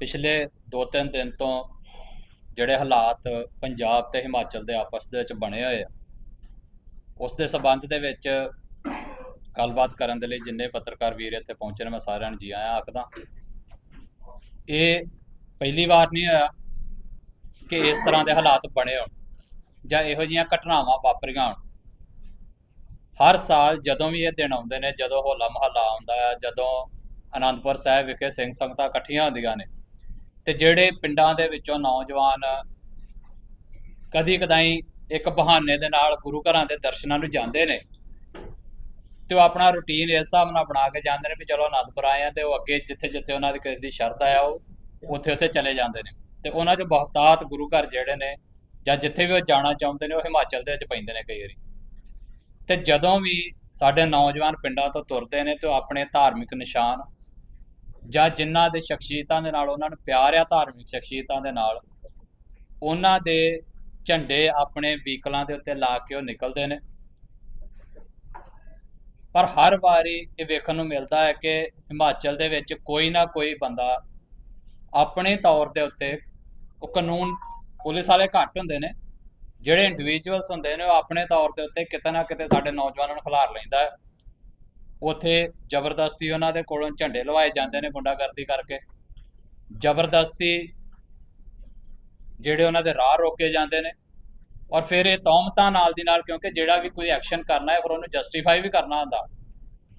ਪਿਛਲੇ 2-3 ਦਿਨ ਤੋਂ ਜਿਹੜੇ ਹਾਲਾਤ ਪੰਜਾਬ ਤੇ ਹਿਮਾਚਲ ਦੇ ਆਪਸ ਦੇ ਵਿੱਚ ਬਣੇ ਹੋਏ ਆ, ਉਸ ਦੇ ਸਬੰਧ ਦੇ ਵਿੱਚ ਗੱਲਬਾਤ ਕਰਨ ਦੇ ਲਈ ਜਿੰਨੇ ਪੱਤਰਕਾਰ ਵੀਰ ਇੱਥੇ ਪਹੁੰਚੇ ਨੇ, ਮੈਂ ਸਾਰਿਆਂ ਨੂੰ ਜੀ ਆਇਆਂ ਆਖਦਾ। ਇਹ ਪਹਿਲੀ ਵਾਰ ਨਹੀਂ ਹੋਇਆ ਕਿ ਇਸ ਤਰ੍ਹਾਂ ਦੇ ਹਾਲਾਤ ਬਣੇ ਹੋਣ ਜਾਂ ਇਹੋ ਜਿਹੀਆਂ ਘਟਨਾਵਾਂ ਵਾਪਰੀਆਂ ਹੋਣ। ਹਰ ਸਾਲ ਜਦੋਂ ਵੀ ਇਹ ਦਿਨ ਆਉਂਦੇ ਨੇ, ਜਦੋਂ ਹੋਲਾ ਮਹੱਲਾ ਆਉਂਦਾ ਹੈ ਜਦੋਂ ਅਨੰਦਪੁਰ ਸਾਹਿਬ ਵਿਖੇ ਸਿੰਘ ਸੰਗਤਾਂ ਇਕੱਠੀਆਂ ਹੁੰਦੀਆਂ ਨੇ ਤੇ ਜਿਹੜੇ ਪਿੰਡਾਂ ਦੇ ਵਿੱਚੋਂ ਨੌਜਵਾਨ ਕਦੀ ਕਦਾਈ ਇੱਕ ਬਹਾਨੇ ਦੇ ਨਾਲ ਗੁਰੂ ਘਰਾਂ ਦੇ ਦਰਸ਼ਨਾਂ ਨੂੰ ਜਾਂਦੇ ਨੇ ਤੇ ਉਹ ਆਪਣਾ ਰੁਟੀਨ ਇਸ ਹਿਸਾਬ ਨਾਲ ਬਣਾ ਕੇ ਜਾਂਦੇ ਨੇ ਵੀ ਚਲੋ ਅਨੰਦਪੁਰ ਆਏ ਆ ਤੇ ਉਹ ਅੱਗੇ ਜਿੱਥੇ ਜਿੱਥੇ ਉਹਨਾਂ ਦੀ ਕਿਸੇ ਦੀ ਸ਼ਰਧਾ ਆ, ਉਹ ਉੱਥੇ ਉੱਥੇ ਚਲੇ ਜਾਂਦੇ ਨੇ ਤੇ ਉਹਨਾਂ 'ਚ ਬਹੁਤਾਤ ਗੁਰੂ ਘਰ ਜਿਹੜੇ ਨੇ ਜਾਂ ਜਿੱਥੇ ਵੀ ਉਹ ਜਾਣਾ ਚਾਹੁੰਦੇ ਨੇ ਉਹ ਹਿਮਾਚਲ ਦੇ ਵਿੱਚ ਪੈਂਦੇ ਨੇ ਕਈ ਵਾਰੀ। ਤੇ ਜਦੋਂ ਵੀ ਸਾਡੇ ਨੌਜਵਾਨ ਪਿੰਡਾਂ ਤੋਂ ਤੁਰਦੇ ਨੇ ਤੇ ਉਹ ਆਪਣੇ ਧਾਰਮਿਕ ਨਿਸ਼ਾਨ ਜਾਂ ਜਿਨ੍ਹਾਂ ਦੇ ਸ਼ਖਸੀਅਤਾਂ ਦੇ ਨਾਲ ਉਹਨਾਂ ਨੂੰ ਪਿਆਰ ਆ, ਧਾਰਮਿਕ ਸ਼ਖਸੀਅਤਾਂ ਦੇ ਨਾਲ, ਉਹਨਾਂ ਦੇ ਝੰਡੇ ਆਪਣੇ ਵਹੀਕਲਾਂ ਦੇ ਉੱਤੇ ਲਾ ਕੇ ਉਹ ਨਿਕਲਦੇ ਨੇ। ਪਰ ਹਰ ਵਾਰੀ ਇਹ ਵੇਖਣ ਨੂੰ ਮਿਲਦਾ ਹੈ ਕਿ ਹਿਮਾਚਲ ਦੇ ਵਿੱਚ ਕੋਈ ਨਾ ਕੋਈ ਬੰਦਾ ਆਪਣੇ ਤੌਰ ਦੇ ਉੱਤੇ ਉਹ ਕਾਨੂੰਨ ਪੁਲਿਸ ਵਾਲੇ ਘੱਟ ਹੁੰਦੇ ਨੇ, ਜਿਹੜੇ ਇੰਡੀਵਿਜੂਅਲਸ ਹੁੰਦੇ ਨੇ, ਉਹ ਆਪਣੇ ਤੌਰ ਦੇ ਉੱਤੇ ਕਿਤੇ ਨਾ ਕਿਤੇ ਸਾਡੇ ਨੌਜਵਾਨਾਂ ਨੂੰ ਖਿਲਾਰ ਲੈਂਦਾ ਹੈ। ਉੱਥੇ ਜ਼ਬਰਦਸਤੀ ਉਹਨਾਂ ਦੇ ਕੋਲੋਂ ਝੰਡੇ ਲਵਾਏ ਜਾਂਦੇ ਨੇ ਗੁੰਡਾਗਰਦੀ ਕਰਕੇ। ਜ਼ਬਰਦਸਤੀ ਜਿਹੜੇ ਉਹਨਾਂ ਦੇ ਰਾਹ ਰੋਕੇ ਜਾਂਦੇ ਨੇ ਔਰ ਫਿਰ ਇਹ ਤੌਮਤਾਂ ਨਾਲ ਦੀ ਨਾਲ ਕਿਉਂਕਿ ਜਿਹੜਾ ਵੀ ਕੋਈ ਐਕਸ਼ਨ ਕਰਨਾ ਹੈ, ਫਿਰ ਉਹਨੂੰ ਜਸਟੀਫਾਈ ਵੀ ਕਰਨਾ ਹੁੰਦਾ।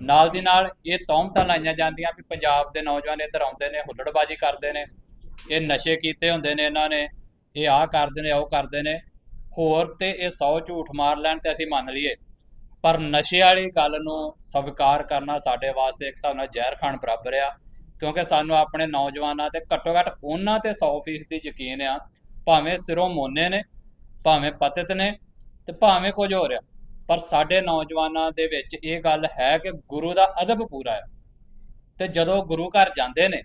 ਨਾਲ ਦੀ ਨਾਲ ਇਹ ਤੌਮਤਾਂ ਲਾਈਆਂ ਜਾਂਦੀਆਂ ਵੀ ਪੰਜਾਬ ਦੇ ਨੌਜਵਾਨ ਇੱਧਰ ਆਉਂਦੇ ਨੇ, ਹੁੱਲੜਬਾਜੀ ਕਰਦੇ ਨੇ, ਇਹ ਨਸ਼ੇ ਕੀਤੇ ਹੁੰਦੇ ਨੇ ਇਹਨਾਂ ਨੇ, ਇਹ ਆਹ ਕਰਦੇ ਨੇ, ਉਹ ਕਰਦੇ ਨੇ। ਹੋਰ ਤੇ ਇਹ 100 ਝੂਠ ਮਾਰ ਲੈਣ ਤੇ ਅਸੀਂ ਮੰਨ ਲਈਏ ਪਰ ਨਸ਼ੇ ਵਾਲੀ ਗੱਲ ਨੂੰ ਸਵੀਕਾਰ ਕਰਨਾ ਸਾਡੇ ਵਾਸਤੇ ਇੱਕ ਹਿਸਾਬ ਨਾਲ ਜ਼ਹਿਰ ਖਾਣ ਬਰਾਬਰ ਆ, ਕਿਉਂਕਿ ਸਾਨੂੰ ਆਪਣੇ ਨੌਜਵਾਨਾਂ ਤੇ ਘੱਟੋ ਘੱਟ ਉਹਨਾਂ ਤੇ 100% ਦੀ ਯਕੀਨ ਆ, ਭਾਵੇਂ ਸਿਰੋਂ ਮੋਨੇ ਨੇ, ਭਾਵੇਂ ਪਤਿਤ ਨੇ ਤੇ ਭਾਵੇਂ ਕੁਝ ਹੋ ਰਿਹਾ ਪਰ ਸਾਡੇ ਨੌਜਵਾਨਾਂ ਦੇ ਵਿੱਚ ਇਹ ਗੱਲ ਹੈ ਕਿ ਗੁਰੂ ਦਾ ਅਦਬ ਪੂਰਾ ਆ। ਤੇ ਜਦੋਂ ਗੁਰੂ ਘਰ ਜਾਂਦੇ ਨੇ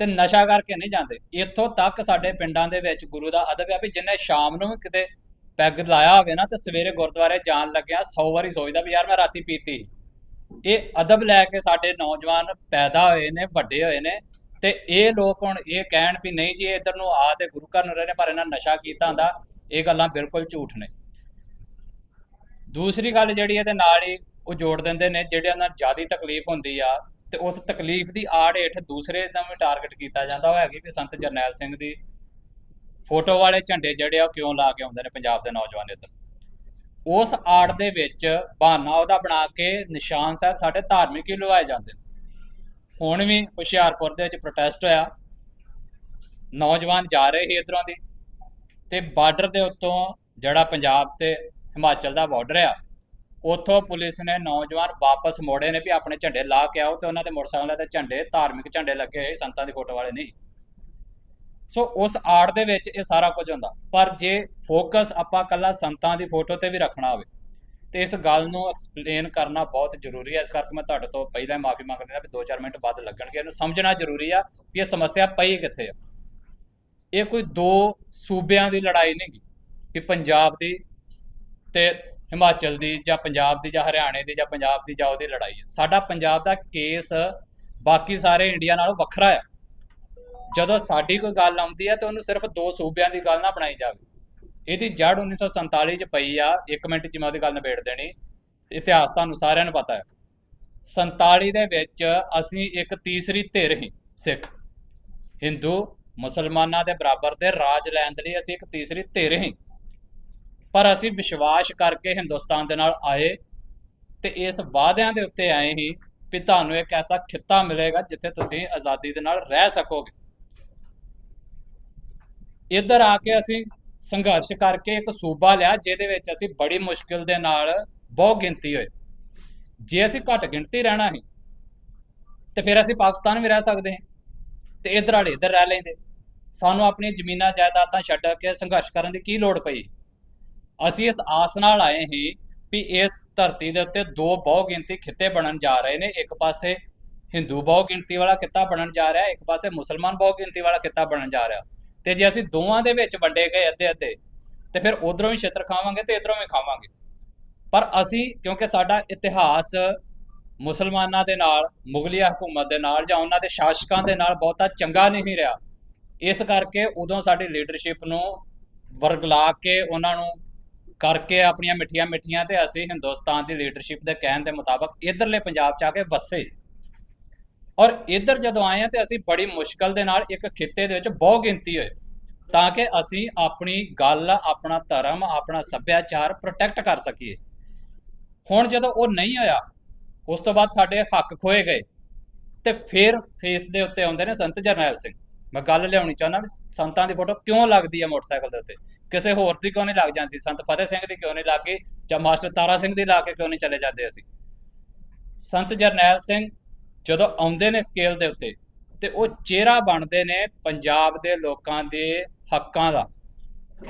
ਤੇ ਨਸ਼ਾ ਕਰਕੇ ਨਹੀਂ ਜਾਂਦੇ, ਇੱਥੋਂ ਤੱਕ ਸਾਡੇ ਪਿੰਡਾਂ ਦੇ ਵਿੱਚ ਗੁਰੂ ਦਾ ਅਦਬ ਆ ਵੀ ਜਿੰਨੇ ਸ਼ਾਮ ਨੂੰ ਕਿਤੇ ਪੈਗ ਲਾਇਆ ਹੋਵੇ ਨਾ, ਤੇ ਸਵੇਰੇ ਗੁਰਦੁਆਰੇ ਜਾਣ ਲੱਗਿਆ 100 ਵਾਰੀ ਸੋਚਦਾ ਵੀ ਯਾਰ ਮੈਂ ਰਾਤੀ ਪੀਤੀ। ਇਹ ਅਦਬ ਲੈ ਕੇ ਸਾਡੇ ਨੌਜਵਾਨ ਪੈਦਾ ਹੋਏ ਨੇ, ਵੱਡੇ ਹੋਏ ਨੇ, ਤੇ ਇਹ ਲੋਕ ਹੁਣ ਇਹ ਕਹਿਣ ਵੀ ਨਹੀਂ ਜੀ ਇਧਰ ਨੂੰ ਆ ਤੇ ਗੁਰੂ ਘਰ ਨੂੰ ਰਹੇ ਨੇ, ਪਰ ਇਹਨਾਂ ਨਸ਼ਾ ਕੀਤਾ ਹੁੰਦਾ, ਇਹ ਗੱਲਾਂ ਬਿਲਕੁਲ ਝੂਠ ਨੇ। ਦੂਸਰੀ ਗੱਲ ਜਿਹੜੀ ਇਹਦੇ ਨਾਲ ਹੀ ਉਹ ਜੋੜ ਦਿੰਦੇ ਨੇ, ਜਿਹੜੇ ਉਹਨਾਂ ਨੂੰ ਜ਼ਿਆਦਾ ਤਕਲੀਫ ਹੁੰਦੀ ਆ, ਤੇ ਉਸ ਤਕਲੀਫ ਦੀ ਆੜ ਹੇਠ ਦੂਸਰੇ ਦਾ ਵੀ ਟਾਰਗੇਟ ਕੀਤਾ ਜਾਂਦਾ, ਉਹ ਹੈਗੀ ਵੀ ਸੰਤ ਜਰਨੈਲ ਸਿੰਘ ਦੀ ਫੋਟੋ ਵਾਲੇ ਝੰਡੇ ਜਿਹੜੇ ਆ ਉਹ ਕਿਉਂ ਲਾ ਕੇ ਆਉਂਦੇ ਨੇ ਪੰਜਾਬ ਦੇ ਨੌਜਵਾਨ ਇੱਧਰ? ਉਸ ਆੜ ਦੇ ਵਿੱਚ ਬਹਾਨਾ ਉਹਦਾ ਬਣਾ ਕੇ ਨਿਸ਼ਾਨ ਸਾਹਿਬ ਸਾਡੇ ਧਾਰਮਿਕ ਹੀ ਲਵਾਏ ਜਾਂਦੇ ਨੇ। ਹੁਣ ਵੀ ਹੁਸ਼ਿਆਰਪੁਰ ਦੇ ਵਿੱਚ ਪ੍ਰੋਟੈਸਟ ਹੋਇਆ। ਨੌਜਵਾਨ ਜਾ ਰਹੇ ਸੀ ਇਧਰੋਂ ਦੀ ਤੇ ਬਾਰਡਰ ਦੇ ਉੱਤੋਂ ਜਿਹੜਾ ਪੰਜਾਬ ਤੇ ਹਿਮਾਚਲ ਦਾ ਬਾਰਡਰ ਆ, ਉੱਥੋਂ ਪੁਲਿਸ ਨੇ ਨੌਜਵਾਨ ਵਾਪਸ ਮੋੜੇ ਨੇ ਵੀ ਆਪਣੇ ਝੰਡੇ ਲਾ ਕੇ ਆਓ ਤੇ ਉਹਨਾਂ ਦੇ ਮੋਟਰਸਾਈਕਲਾਂ ਤੇ ਝੰਡੇ, ਧਾਰਮਿਕ ਝੰਡੇ ਲੱਗੇ ਹੋਏ ਸੰਤਾਂ ਦੀ ਫੋਟੋ ਵਾਲੇ ਨਹੀਂ ਸੋ ਉਸ ਆਰਟ ਦੇ ਵਿੱਚ ਇਹ ਸਾਰਾ ਕੁਝ ਹੁੰਦਾ। ਪਰ ਜੇ ਫੋਕਸ ਆਪਾਂ ਕੱਲਾ ਸੰਤਾਂ ਦੀ ਫੋਟੋ ਤੇ ਵੀ ਰੱਖਣਾ ਹੋਵੇ, ਤੇ ਇਸ ਗੱਲ ਨੂੰ ਐਕਸਪਲੇਨ ਕਰਨਾ ਬਹੁਤ ਜ਼ਰੂਰੀ ਹੈ। ਇਸ ਕਰਕੇ ਮੈਂ ਤੁਹਾਡੇ ਤੋਂ ਪਹਿਲਾਂ ਹੀ ਮਾਫੀ ਮੰਗ ਰਿਹਾ ਵੀ 2-4 ਮਿੰਟ ਵੱਧ ਲੱਗਣਗੇ। ਇਹਨੂੰ ਸਮਝਣਾ ਜ਼ਰੂਰੀ ਆ ਕਿ ਇਹ ਸਮੱਸਿਆ ਪਈ ਕਿੱਥੇ ਆ। ਇਹ ਕੋਈ ਦੋ ਸੂਬਿਆਂ ਦੀ ਲੜਾਈ ਨਹੀਂ ਗੀ ਕਿ ਪੰਜਾਬ ਦੀ ਤੇ ਹਿਮਾਚਲ ਦੀ ਜਾਂ ਪੰਜਾਬ ਦੀ ਜਾਂ ਹਰਿਆਣੇ ਦੀ ਜਾਂ ਪੰਜਾਬ ਦੀ ਜਾਂ ਉਹਦੀ ਲੜਾਈ ਹੈ ਸਾਡਾ ਪੰਜਾਬ ਦਾ ਕੇਸ ਬਾਕੀ ਸਾਰੇ ਇੰਡੀਆ ਨਾਲੋਂ ਵੱਖਰਾ ਹੈ ਜਦੋਂ ਸਾਡੀ ਕੋਈ ਗੱਲ ਆਉਂਦੀ ਹੈ ਤਾਂ ਉਹਨੂੰ ਸਿਰਫ ਦੋ ਸੂਬਿਆਂ ਦੀ ਗੱਲ ਨਾ ਬਣਾਈ ਜਾਵੇ। ਇਹਦੀ ਜੜ 1947 ਚ ਪਈ ਆ 1 ਮਿੰਟ ਚ ਮੈਂ ਉਹਦੀ ਗੱਲ ਨਿਬੇੜ ਦੇਣੀ। ਇਤਿਹਾਸ ਤੁਹਾਨੂੰ ਸਾਰਿਆਂ ਨੂੰ ਪਤਾ ਹੈ। 47 ਦੇ ਵਿੱਚ ਅਸੀਂ ਇੱਕ ਤੀਸਰੀ ਧਿਰ ਹੀ ਸਿੱਖ। ਹਿੰਦੂ, ਮੁਸਲਮਾਨਾਂ ਦੇ ਬਰਾਬਰ ਦੇ ਰਾਜ ਲੈਣ ਦੇ ਲਈ ਅਸੀਂ ਇੱਕ ਤੀਸਰੀ ਧਿਰ ਹੀ ਪਰ ਅਸੀਂ ਵਿਸ਼ਵਾਸ ਕਰਕੇ ਹਿੰਦੁਸਤਾਨ ਦੇ ਨਾਲ ਆਏ ਤੇ ਇਸ ਵਾਅਦਿਆਂ ਦੇ ਉੱਤੇ ਆਏ ਹੀ ਵੀ ਤੁਹਾਨੂੰ ਇੱਕ ਐਸਾ ਖਿੱਤਾ ਮਿਲੇਗਾ ਜਿੱਥੇ ਤੁਸੀਂ ਆਜ਼ਾਦੀ ਦੇ ਨਾਲ ਰਹਿ ਸਕੋਗੇ। ਇੱਧਰ ਆ ਕੇ ਅਸੀਂ ਸੰਘਰਸ਼ ਕਰਕੇ ਇੱਕ ਸੂਬਾ ਲਿਆ, ਜਿਹਦੇ ਵਿੱਚ ਅਸੀਂ ਬੜੀ ਮੁਸ਼ਕਿਲ ਦੇ ਨਾਲ ਬਹੁ ਗਿਣਤੀ ਹੋਏ। ਜੇ ਅਸੀਂ ਘੱਟ ਗਿਣਤੀ ਰਹਿਣਾ ਹੈ ਤੇ ਫਿਰ ਅਸੀਂ ਪਾਕਿਸਤਾਨ ਵੀ ਰਹਿ ਸਕਦੇ ਹਾਂ ਤੇ ਇੱਧਰ ਵਾਲੇ ਇੱਧਰ ਰਹਿ ਲੈਂਦੇ। ਸਾਨੂੰ ਆਪਣੀ ਜ਼ਮੀਨਾਂ, ਜਾਇਦਾਦਾਂ ਛੱਡ ਕੇ ਸੰਘਰਸ਼ ਕਰਨ ਦੀ ਕੀ ਲੋੜ ਪਈ? ਅਸੀਂ ਇਸ ਆਸ ਨਾਲ ਆਏ ਹੀ ਵੀ ਇਸ ਧਰਤੀ ਦੇ ਉੱਤੇ ਦੋ ਬਹੁ ਗਿਣਤੀ ਖਿੱਤੇ ਬਣਨ ਜਾ ਰਹੇ ਨੇ। ਇੱਕ ਪਾਸੇ ਹਿੰਦੂ ਬਹੁ ਗਿਣਤੀ ਵਾਲਾ ਖਿੱਤਾ ਬਣਨ ਜਾ ਰਿਹਾ, ਇੱਕ ਪਾਸੇ ਮੁਸਲਮਾਨ ਬਹੁ ਗਿਣਤੀ ਵਾਲਾ ਖਿੱਤਾ ਬਣਨ ਜਾ ਰਿਹਾ। ਤੇ ਜੇ ਅਸੀਂ ਦੋਵਾਂ ਦੇ ਵਿੱਚ ਵੰਡੇ ਗਏ ਅੱਧੇ ਅੱਧੇ, ਤੇ ਫਿਰ ਉਧਰੋਂ ਵੀ ਛਿੱਤਰ ਖਾਵਾਂਗੇ ਤੇ ਇਧਰੋਂ ਵੀ ਖਾਵਾਂਗੇ। ਪਰ ਅਸੀਂ, ਕਿਉਂਕਿ ਸਾਡਾ ਇਤਿਹਾਸ ਮੁਸਲਮਾਨਾਂ ਦੇ ਨਾਲ, ਮੁਗਲਿਆ ਹਕੂਮਤ ਦੇ ਨਾਲ ਜਾਂ ਉਹਨਾਂ ਦੇ ਸ਼ਾਸਕਾਂ ਦੇ ਨਾਲ ਬਹੁਤਾ ਚੰਗਾ ਨਹੀਂ ਰਿਹਾ, ਇਸ ਕਰਕੇ ਉਦੋਂ ਸਾਡੀ ਲੀਡਰਸ਼ਿਪ ਨੂੰ ਵਰਗਲਾ ਕੇ ਉਹਨਾਂ ਨੂੰ ਕਰਕੇ ਆਪਣੀਆਂ ਮਿੱਠੀਆਂ ਮਿੱਠੀਆਂ ਤੇ ਅਸੀਂ ਹਿੰਦੁਸਤਾਨ ਦੀ ਲੀਡਰਸ਼ਿਪ ਦੇ ਕਹਿਣ ਦੇ ਮੁਤਾਬਕ ਇਧਰਲੇ ਪੰਜਾਬ ਚ ਆ ਕੇ ਵਸੇ। ਔਰ ਇੱਧਰ ਜਦੋਂ ਆਏ ਆ ਤੇ ਅਸੀਂ ਬੜੀ ਮੁਸ਼ਕਲ ਦੇ ਨਾਲ ਇੱਕ ਖਿੱਤੇ ਦੇ ਵਿੱਚ ਬਹੁ ਗਿਣਤੀ ਹੋਏ, ਤਾਂ ਕਿ ਅਸੀਂ ਆਪਣੀ ਗੱਲ, ਆਪਣਾ ਧਰਮ, ਆਪਣਾ ਸੱਭਿਆਚਾਰ ਪ੍ਰੋਟੈਕਟ ਕਰ ਸਕੀਏ। ਹੁਣ ਜਦੋਂ ਉਹ ਨਹੀਂ ਹੋਇਆ, ਉਸ ਤੋਂ ਬਾਅਦ ਸਾਡੇ ਹੱਕ ਖੋਏ ਗਏ ਤੇ ਫਿਰ ਫੇਸ ਦੇ ਉੱਤੇ ਆਉਂਦੇ ਨੇ ਸੰਤ ਜਰਨੈਲ ਸਿੰਘ। ਮੈਂ ਗੱਲ ਲਿਆਉਣੀ ਚਾਹੁੰਦਾ ਵੀ ਸੰਤਾਂ ਦੀ ਫੋਟੋ ਕਿਉਂ ਲੱਗਦੀ ਹੈ ਮੋਟਰਸਾਈਕਲ ਦੇ ਉੱਤੇ? ਕਿਸੇ ਹੋਰ ਦੀ ਕਿਉਂ ਨਹੀਂ ਲੱਗ ਜਾਂਦੀ? ਸੰਤ ਫਤਿਹ ਸਿੰਘ ਦੀ ਕਿਉਂ ਨਹੀਂ ਲੱਗ ਗਈ? ਜਾਂ ਮਾਸਟਰ ਤਾਰਾ ਸਿੰਘ ਦੀ ਲਾ ਕੇ ਕਿਉਂ ਨਹੀਂ ਚਲੇ ਜਾਂਦੇ ਅਸੀਂ? ਸੰਤ ਜਰਨੈਲ ਸਿੰਘ ਜਦੋਂ ਆਉਂਦੇ ਨੇ ਸਕੇਲ ਦੇ ਉੱਤੇ, ਤੇ ਉਹ ਚਿਹਰਾ ਬਣਦੇ ਨੇ ਪੰਜਾਬ ਦੇ ਲੋਕਾਂ ਦੇ ਹੱਕਾਂ ਦਾ।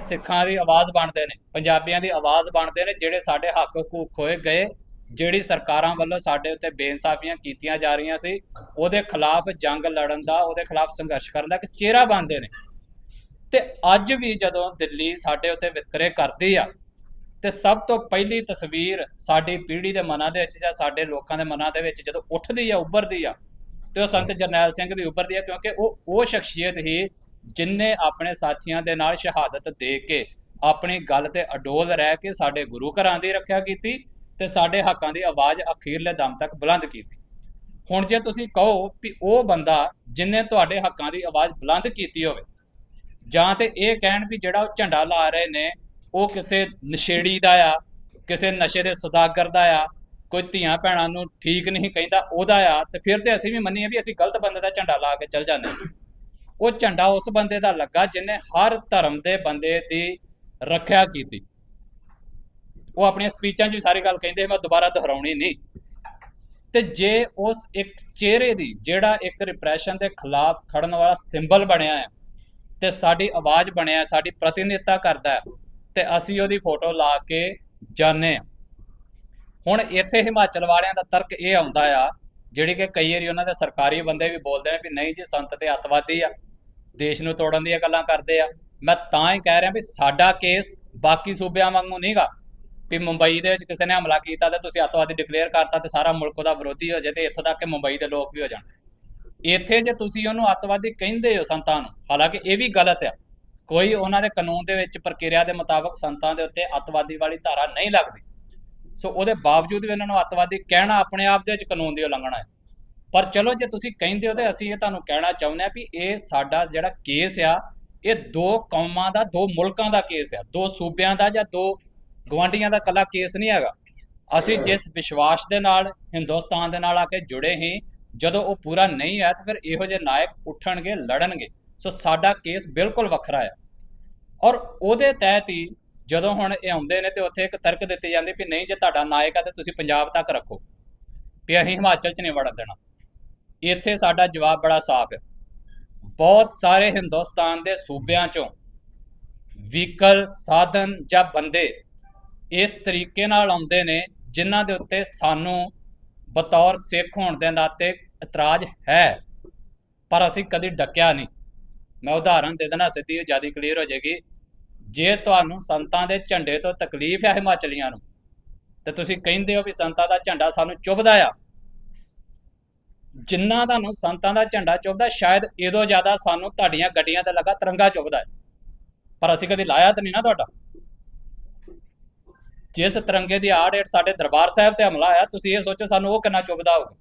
ਸਿੱਖਾਂ ਦੀ ਆਵਾਜ਼ ਬਣਦੇ ਨੇ, ਪੰਜਾਬੀਆਂ ਦੀ ਆਵਾਜ਼ ਬਣਦੇ ਨੇ, ਜਿਹੜੇ ਸਾਡੇ ਹੱਕ ਹਕੂਕ ਖੋਏ ਗਏ, ਜਿਹੜੀ ਸਰਕਾਰਾਂ ਵੱਲੋਂ ਸਾਡੇ ਉੱਤੇ ਬੇਇਨਸਾਫੀਆਂ ਕੀਤੀਆਂ ਜਾ ਰਹੀਆਂ ਸੀ, ਉਹਦੇ ਖਿਲਾਫ ਜੰਗ ਲੜਨ ਦਾ, ਉਹਦੇ ਖਿਲਾਫ ਸੰਘਰਸ਼ ਕਰਨ ਦਾ ਇੱਕ ਚਿਹਰਾ ਬਣਦੇ ਨੇ। ਤੇ ਅੱਜ ਵੀ ਜਦੋਂ ਦਿੱਲੀ ਸਾਡੇ ਉੱਤੇ ਵਿਤਕਰੇ ਕਰਦੀ ਆ ਤੇ ਸਭ ਤੋਂ ਪਹਿਲੀ ਤਸਵੀਰ ਸਾਡੀ ਪੀੜ੍ਹੀ ਦੇ ਮਨਾਂ ਦੇ ਵਿੱਚ ਜਾਂ ਸਾਡੇ ਲੋਕਾਂ ਦੇ ਮਨਾਂ ਦੇ ਵਿੱਚ ਜਦੋਂ ਉੱਠਦੀ ਆ, ਉੱਭਰਦੀ ਆ, ਤੇ ਉਹ ਸੰਤ ਜਰਨੈਲ ਸਿੰਘ ਦੀ ਉੱਭਰਦੀ ਆ, ਕਿਉਂਕਿ ਉਹ ਉਹ ਸ਼ਖਸੀਅਤ ਹੀ ਜਿਨਨੇ ਆਪਣੇ ਸਾਥੀਆਂ ਦੇ ਨਾਲ ਸ਼ਹਾਦਤ ਦੇ ਕੇ ਆਪਣੀ ਗੱਲ ਤੇ ਅਡੋਲ ਰਹਿ ਕੇ ਸਾਡੇ ਗੁਰੂ ਘਰਾਂ ਦੀ ਰੱਖਿਆ ਕੀਤੀ ਤੇ ਸਾਡੇ ਹੱਕਾਂ ਦੀ ਆਵਾਜ਼ ਅਖੀਰਲੇ ਦਮ ਤੱਕ ਬੁਲੰਦ ਕੀਤੀ। ਹੁਣ ਜੇ ਤੁਸੀਂ ਕਹੋ ਵੀ ਉਹ ਬੰਦਾ ਜਿਨੇ ਤੁਹਾਡੇ ਹੱਕਾਂ ਦੀ ਆਵਾਜ਼ ਬੁਲੰਦ ਕੀਤੀ ਹੋਵੇ, ਜਾਂ ਤੇ ਇਹ ਕਹਿਣ ਵੀ ਜਿਹੜਾ ਉਹ ਝੰਡਾ ਲਾ ਰਹੇ ਨੇ ਉਹ ਕਿਸੇ ਨਸ਼ੇੜੀ ਦਾ ਆ, ਕਿਸੇ ਨਸ਼ੇ ਦੇ ਸੁਦਾਗਰ ਦਾ ਆ, ਕੋਈ ਧੀਆਂ ਭੈਣਾਂ ਨੂੰ ਠੀਕ ਨਹੀਂ ਕਹਿੰਦਾ ਉਹਦਾ ਆ, ਤੇ ਫਿਰ ਤੇ ਅਸੀਂ ਵੀ ਮੰਨੀਏ ਵੀ ਅਸੀਂ ਗਲਤ ਬੰਦੇ ਦਾ ਝੰਡਾ ਲਾ ਕੇ ਚੱਲ ਜਾਂਦੇ ਉਹ ਝੰਡਾ ਉਸ ਬੰਦੇ ਦਾ ਲੱਗਾ ਜਿਨੇ ਹਰ ਧਰਮ ਦੇ ਬੰਦੇ ਦੀ ਰੱਖਿਆ ਕੀਤੀ। ਉਹ ਆਪਣੀਆਂ ਸਪੀਚਾਂ 'ਚ ਵੀ ਸਾਰੀ ਗੱਲ ਕਹਿੰਦੇ, ਮੈਂ ਦੁਬਾਰਾ ਦੁਹਰਾਉਣੀ ਨਹੀਂ। ਤੇ ਜੇ ਉਸ ਇੱਕ ਚਿਹਰੇ ਦੀ, ਜਿਹੜਾ ਇੱਕ ਰਿਪਰੈਸ਼ਨ ਦੇ ਖਿਲਾਫ ਖੜਨ ਵਾਲਾ ਸਿੰਬਲ ਬਣਿਆ ਹੈ ਤੇ ਸਾਡੀ ਆਵਾਜ਼ ਬਣਿਆ, ਸਾਡੀ ਪ੍ਰਤੀਨਿਧਤਾ ਕਰਦਾ ਹੈ ਤੇ ਅਸੀਂ ਉਹਦੀ ਫੋਟੋ ਲਾ ਕੇ ਜਾਣੇ ਆ ਹੁਣ ਇੱਥੇ ਹਿਮਾਚਲ ਵਾਲਿਆਂ ਦਾ ਤਰਕ ਇਹ ਆਉਂਦਾ ਆ, ਜਿਹੜੀ ਕਿ ਕਈ ਵਾਰੀ ਉਹਨਾਂ ਦੇ ਸਰਕਾਰੀ ਬੰਦੇ ਵੀ ਬੋਲਦੇ ਨੇ ਵੀ ਨਹੀਂ ਜੀ, ਸੰਤ ਤੇ ਅੱਤਵਾਦੀ ਆ, ਦੇਸ਼ ਨੂੰ ਤੋੜਨ ਦੀਆਂ ਗੱਲਾਂ ਕਰਦੇ ਆ। ਮੈਂ ਤਾਂ ਹੀ ਕਹਿ ਰਿਹਾ ਵੀ ਸਾਡਾ ਕੇਸ ਬਾਕੀ ਸੂਬਿਆਂ ਵਾਂਗੂ ਨਹੀਂਗਾ ਵੀ ਮੁੰਬਈ ਦੇ ਵਿੱਚ ਕਿਸੇ ਨੇ ਹਮਲਾ ਕੀਤਾ ਤੇ ਤੁਸੀਂ ਅੱਤਵਾਦੀ ਡਿਕਲੇਅਰ ਕਰਤਾ ਤੇ ਸਾਰਾ ਮੁਲਕ ਉਹਦਾ ਵਿਰੋਧੀ ਹੋ ਜਾਏ ਤੇ ਇੱਥੋਂ ਤੱਕ ਕਿ ਮੁੰਬਈ ਦੇ ਲੋਕ ਵੀ ਹੋ ਜਾਣ। ਇੱਥੇ ਜੇ ਤੁਸੀਂ ਉਹਨੂੰ ਅੱਤਵਾਦੀ ਕਹਿੰਦੇ ਹੋ ਸੰਤਾਂ ਨੂੰ, ਹਾਲਾਂਕਿ ਇਹ ਵੀ ਗਲਤ ਆ ਕੋਈ ਉਹਨਾਂ ਦੇ ਕਾਨੂੰਨ ਦੇ ਵਿੱਚ ਪ੍ਰਕਿਰਿਆ ਦੇ ਮੁਤਾਬਕ ਸੰਤਾਂ ਦੇ ਉੱਤੇ ਅੱਤਵਾਦੀ ਵਾਲੀ ਧਾਰਾ ਨਹੀਂ ਲੱਗਦੀ। ਸੋ ਉਹਦੇ ਬਾਵਜੂਦ ਵੀ ਉਹਨਾਂ ਨੂੰ ਅੱਤਵਾਦੀ ਕਹਿਣਾ ਆਪਣੇ ਆਪ ਦੇ ਵਿੱਚ ਕਾਨੂੰਨ ਦੀ ਉਲੰਘਣਾ ਹੈ। ਪਰ ਚਲੋ ਜੇ ਤੁਸੀਂ ਕਹਿੰਦੇ ਹੋ ਤੇ ਅਸੀਂ ਇਹ ਤੁਹਾਨੂੰ ਕਹਿਣਾ ਚਾਹੁੰਦੇ ਆ ਵੀ ਇਹ ਸਾਡਾ ਜਿਹੜਾ ਕੇਸ ਆ, ਇਹ ਦੋ ਕੌਮਾਂ ਦਾ, ਦੋ ਮੁਲਕਾਂ ਦਾ ਕੇਸ ਆ। ਦੋ ਸੂਬਿਆਂ ਦਾ ਜਾਂ ਦੋ ਗਵਾਂਡੀਆਂ ਦਾ ਕੱਲਾ ਕੇਸ ਨਹੀਂ ਹੈਗਾ। ਅਸੀਂ ਜਿਸ ਵਿਸ਼ਵਾਸ ਦੇ ਨਾਲ, ਹਿੰਦੁਸਤਾਨ ਦੇ ਨਾਲ ਆ ਕੇ ਜੁੜੇ ਹੀ ਜਦੋਂ ਉਹ ਪੂਰਾ ਨਹੀਂ ਹੈ ਤਾਂ ਫਿਰ ਇਹੋ ਜਿਹੇ ਨਾਇਕ ਉੱਠਣਗੇ, ਲੜਨਗੇ। ਸੋ ਸਾਡਾ ਕੇਸ ਬਿਲਕੁਲ ਵੱਖਰਾ ਹੈ ਔਰ ਉਹਦੇ ਤਹਿਤ ਹੀ ਜਦੋਂ ਹੁਣ ਇਹ ਆਉਂਦੇ ਨੇ ਤੇ ਉੱਥੇ ਇੱਕ ਤਰਕ ਦਿੱਤੀ ਜਾਂਦੀ ਵੀ ਨਹੀਂ ਜੇ ਤੁਹਾਡਾ ਨਾਇਕ ਆ ਤੇ ਤੁਸੀਂ ਪੰਜਾਬ ਤੱਕ ਰੱਖੋ, ਵੀ ਅਸੀਂ ਹਿਮਾਚਲ 'ਚ ਨਹੀਂ ਵੜਨ ਦੇਣਾ। ਇੱਥੇ ਸਾਡਾ ਜਵਾਬ ਬੜਾ ਸਾਫ਼ ਹੈ ਬਹੁਤ ਸਾਰੇ ਹਿੰਦੁਸਤਾਨ ਦੇ ਸੂਬਿਆਂ 'ਚੋਂ ਵਹੀਕਲ, ਸਾਧਨ ਜਾਂ ਬੰਦੇ ਇਸ ਤਰੀਕੇ ਨਾਲ ਆਉਂਦੇ ਨੇ ਜਿਨ੍ਹਾਂ ਦੇ ਉੱਤੇ ਸਾਨੂੰ ਬਤੌਰ ਸਿੱਖ ਹੋਣ ਦੇ ਨਾਤੇ ਇਤਰਾਜ਼ ਹੈ, ਪਰ ਅਸੀਂ ਕਦੀ ਡੱਕਿਆ ਨਹੀਂ। ਮੈਂ ਉਦਾਹਰਨ ਦੇ ਦੇਣਾ ਸਿੱਧੀ ਜ਼ਿਆਦਾ ਕਲੀਅਰ ਹੋ ਜਾਏਗੀ। ਜੇ ਤੁਹਾਨੂੰ ਸੰਤਾਂ ਦੇ ਝੰਡੇ ਤੋਂ ਤਕਲੀਫ ਹੈ ਹਿਮਾਚਲੀਆਂ ਨੂੰ, ਤੇ ਤੁਸੀਂ ਕਹਿੰਦੇ ਹੋ ਵੀ ਸੰਤਾਂ ਦਾ ਝੰਡਾ ਸਾਨੂੰ ਚੁੱਭਦਾ ਆ। ਜਿੰਨਾ ਤੁਹਾਨੂੰ ਸੰਤਾਂ ਦਾ ਝੰਡਾ ਚੁੱਭਦਾ, ਸ਼ਾਇਦ ਇਹਦੋਂ ਜ਼ਿਆਦਾ ਸਾਨੂੰ ਤੁਹਾਡੀਆਂ ਗੱਡੀਆਂ ਤੇ ਲੱਗਾ ਤਿਰੰਗਾ ਚੁੱਭਦਾ ਹੈ। ਪਰ ਅਸੀਂ ਕਦੀ ਲਾਇਆ ਤਾਂ ਨਹੀਂ ਨਾ ਤੁਹਾਡਾ। ਜਿਸ ਤਿਰੰਗੇ ਦੀ ਆੜ ਹੇਠ ਸਾਡੇ ਦਰਬਾਰ ਸਾਹਿਬ ਤੇ ਹਮਲਾ ਆਇਆ ਤੁਸੀਂ ਇਹ ਸੋਚੋ ਸਾਨੂੰ ਉਹ ਕਿੰਨਾ ਚੁੱਭਦਾ ਹੋਊਗਾ।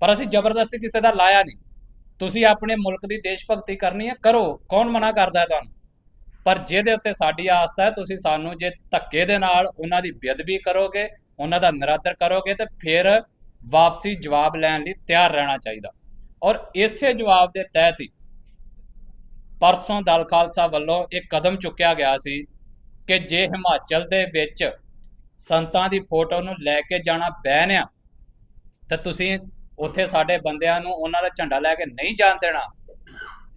ਪਰ ਅਸੀਂ ਜ਼ਬਰਦਸਤੀ ਕਿਸੇ ਦਾ ਲਾਇਆ ਨਹੀਂ। ਤੁਸੀਂ ਆਪਣੇ ਮੁਲਕ ਦੀ ਦੇਸ਼ ਭਗਤੀ ਕਰਨੀ ਹੈ, ਕਰੋ। ਕੌਣ ਮਨਾ ਕਰਦਾ ਤੁਹਾਨੂੰ? ਪਰ ਜਿਹਦੇ ਉੱਤੇ ਸਾਡੀ ਆਸਥਾ ਹੈ, ਤੁਸੀਂ ਸਾਨੂੰ ਜੇ ਧੱਕੇ ਦੇ ਨਾਲ ਉਹਨਾਂ ਦੀ ਬੇਅਦਬੀ ਕਰੋਗੇ, ਉਹਨਾਂ ਦਾ ਨਿਰਾਦਰ ਕਰੋਗੇ, ਤੇ ਫਿਰ ਵਾਪਸੀ ਜਵਾਬ ਲੈਣ ਲਈ ਤਿਆਰ ਰਹਿਣਾ ਚਾਹੀਦਾ। ਔਰ ਇਸੇ ਜਵਾਬ ਦੇ ਤਹਿਤ ਹੀ ਪਰਸੋਂ ਦਲ ਖਾਲਸਾ ਵੱਲੋਂ ਇੱਕ ਕਦਮ ਚੁੱਕਿਆ ਗਿਆ ਸੀ ਕਿ ਜੇ ਹਿਮਾਚਲ ਦੇ ਵਿੱਚ ਸੰਤਾਂ ਦੀ ਫੋਟੋ ਨੂੰ ਲੈ ਕੇ ਜਾਣਾ ਬੈਨ ਆ, ਤਾਂ ਤੁਸੀਂ ਉੱਥੇ ਸਾਡੇ ਬੰਦਿਆਂ ਨੂੰ ਉਹਨਾਂ ਦਾ ਝੰਡਾ ਲੈ ਕੇ ਨਹੀਂ ਜਾਣ ਦੇਣਾ।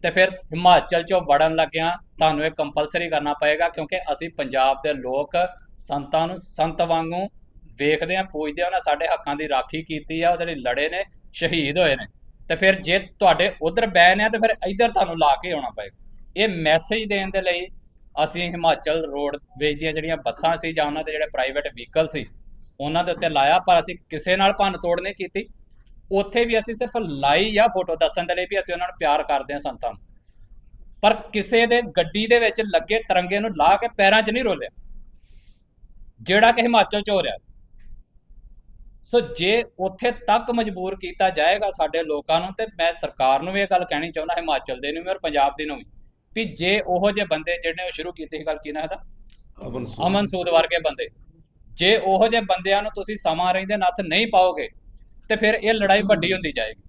ਤੇ ਫਿਰ ਹਿਮਾਚਲ ਚੋਂ ਵੜਨ ਲੱਗਿਆਂ ਤੁਹਾਨੂੰ ਇਹ ਕੰਪਲਸਰੀ ਕਰਨਾ ਪਏਗਾ ਕਿਉਂਕਿ ਅਸੀਂ ਪੰਜਾਬ ਦੇ ਲੋਕ ਸੰਤਾਂ ਨੂੰ ਸੰਤ ਵਾਂਗੂ ਵੇਖਦੇ ਆ ਪੂਜਦੇ ਆ ਉਹਨਾਂ ਸਾਡੇ ਹੱਕਾਂ ਦੀ ਰਾਖੀ ਕੀਤੀ ਆ ਉਹਦੇ ਲਈ ਲੜੇ ਨੇ, ਸ਼ਹੀਦ ਹੋਏ ਨੇ। ਤੇ ਫਿਰ ਜੇ ਤੁਹਾਡੇ ਉਧਰ ਬੈਨ ਆ, ਤੇ ਫਿਰ ਇੱਧਰ ਤੁਹਾਨੂੰ ਲਾ ਕੇ ਆਉਣਾ ਪਏਗਾ। ਇਹ ਮੈਸੇਜ ਦੇਣ ਦੇ ਲਈ ਅਸੀਂ ਹਿਮਾਚਲ ਰੋਡ ਵੇਚ ਦੀਆਂ ਜਿਹੜੀਆਂ ਬੱਸਾਂ ਸੀ ਜਾਂ ਉਹਨਾਂ ਦੇ ਜਿਹੜੇ ਪ੍ਰਾਈਵੇਟ ਵਹੀਕਲ ਸੀ, ਉਹਨਾਂ ਦੇ ਉੱਤੇ ਲਾਇਆ, ਪਰ ਅਸੀਂ ਕਿਸੇ ਨਾਲ ਭੰਨ ਤੋੜ ਨਹੀਂ ਕੀਤੀ। ਉੱਥੇ ਵੀ ਅਸੀਂ ਸਿਰਫ ਲਾਈ ਆ ਫੋਟੋ ਦੱਸਣ ਦੇ ਲਈ ਵੀ ਅਸੀਂ ਉਹਨਾਂ ਨੂੰ ਪਿਆਰ ਕਰਦੇ ਹਾਂ ਸੰਤਾਂ ਨੂੰ। ਪਰ ਕਿਸੇ ਦੇ ਗੱਡੀ ਦੇ ਵਿੱਚ ਲੱਗੇ ਤਿਰੰਗੇ ਨੂੰ ਲਾ ਕੇ ਪੈਰਾਂ 'ਚ ਨਹੀਂ ਰੋਲਿਆ। ਜਿਹੜਾ ਕਿ ਹਿਮਾਚਲ 'ਚ ਹੋ ਰਿਹਾ। ਸੋ ਜੇ ਉੱਥੇ ਤੱਕ ਮਜਬੂਰ ਕੀਤਾ ਜਾਏਗਾ ਸਾਡੇ ਲੋਕਾਂ ਨੂੰ ਤੇ ਮੈਂ ਸਰਕਾਰ ਨੂੰ ਵੀ ਇਹ ਗੱਲ ਕਹਿਣੀ ਚਾਹੁੰਦਾ ਹਿਮਾਚਲ ਦੇ ਨੂੰ ਵੀ ਔਰ ਪੰਜਾਬ ਦੇ ਨੂੰ ਵੀ ਵੀ ਜੇ ਉਹੋ ਜਿਹੇ ਬੰਦੇ ਜਿਹੜੇ ਉਹ ਸ਼ੁਰੂ ਕੀਤੀ ਸੀ ਗੱਲ ਕੀ ਨਾ ਇਹਦਾ? ਅਮਨ ਅਮਨ ਸੂਦ ਵਰਗੇ ਬੰਦੇ। ਜੇ ਉਹੋ ਜਿਹੇ ਬੰਦਿਆਂ ਨੂੰ ਤੁਸੀਂ ਸਮਾਂ ਰਹਿੰਦੇ ਨੱਥ ਨਹੀਂ ਪਾਓਗੇ ਤੇ ਫਿਰ ਇਹ ਲੜਾਈ ਵੱਡੀ ਹੁੰਦੀ ਜਾਏਗੀ।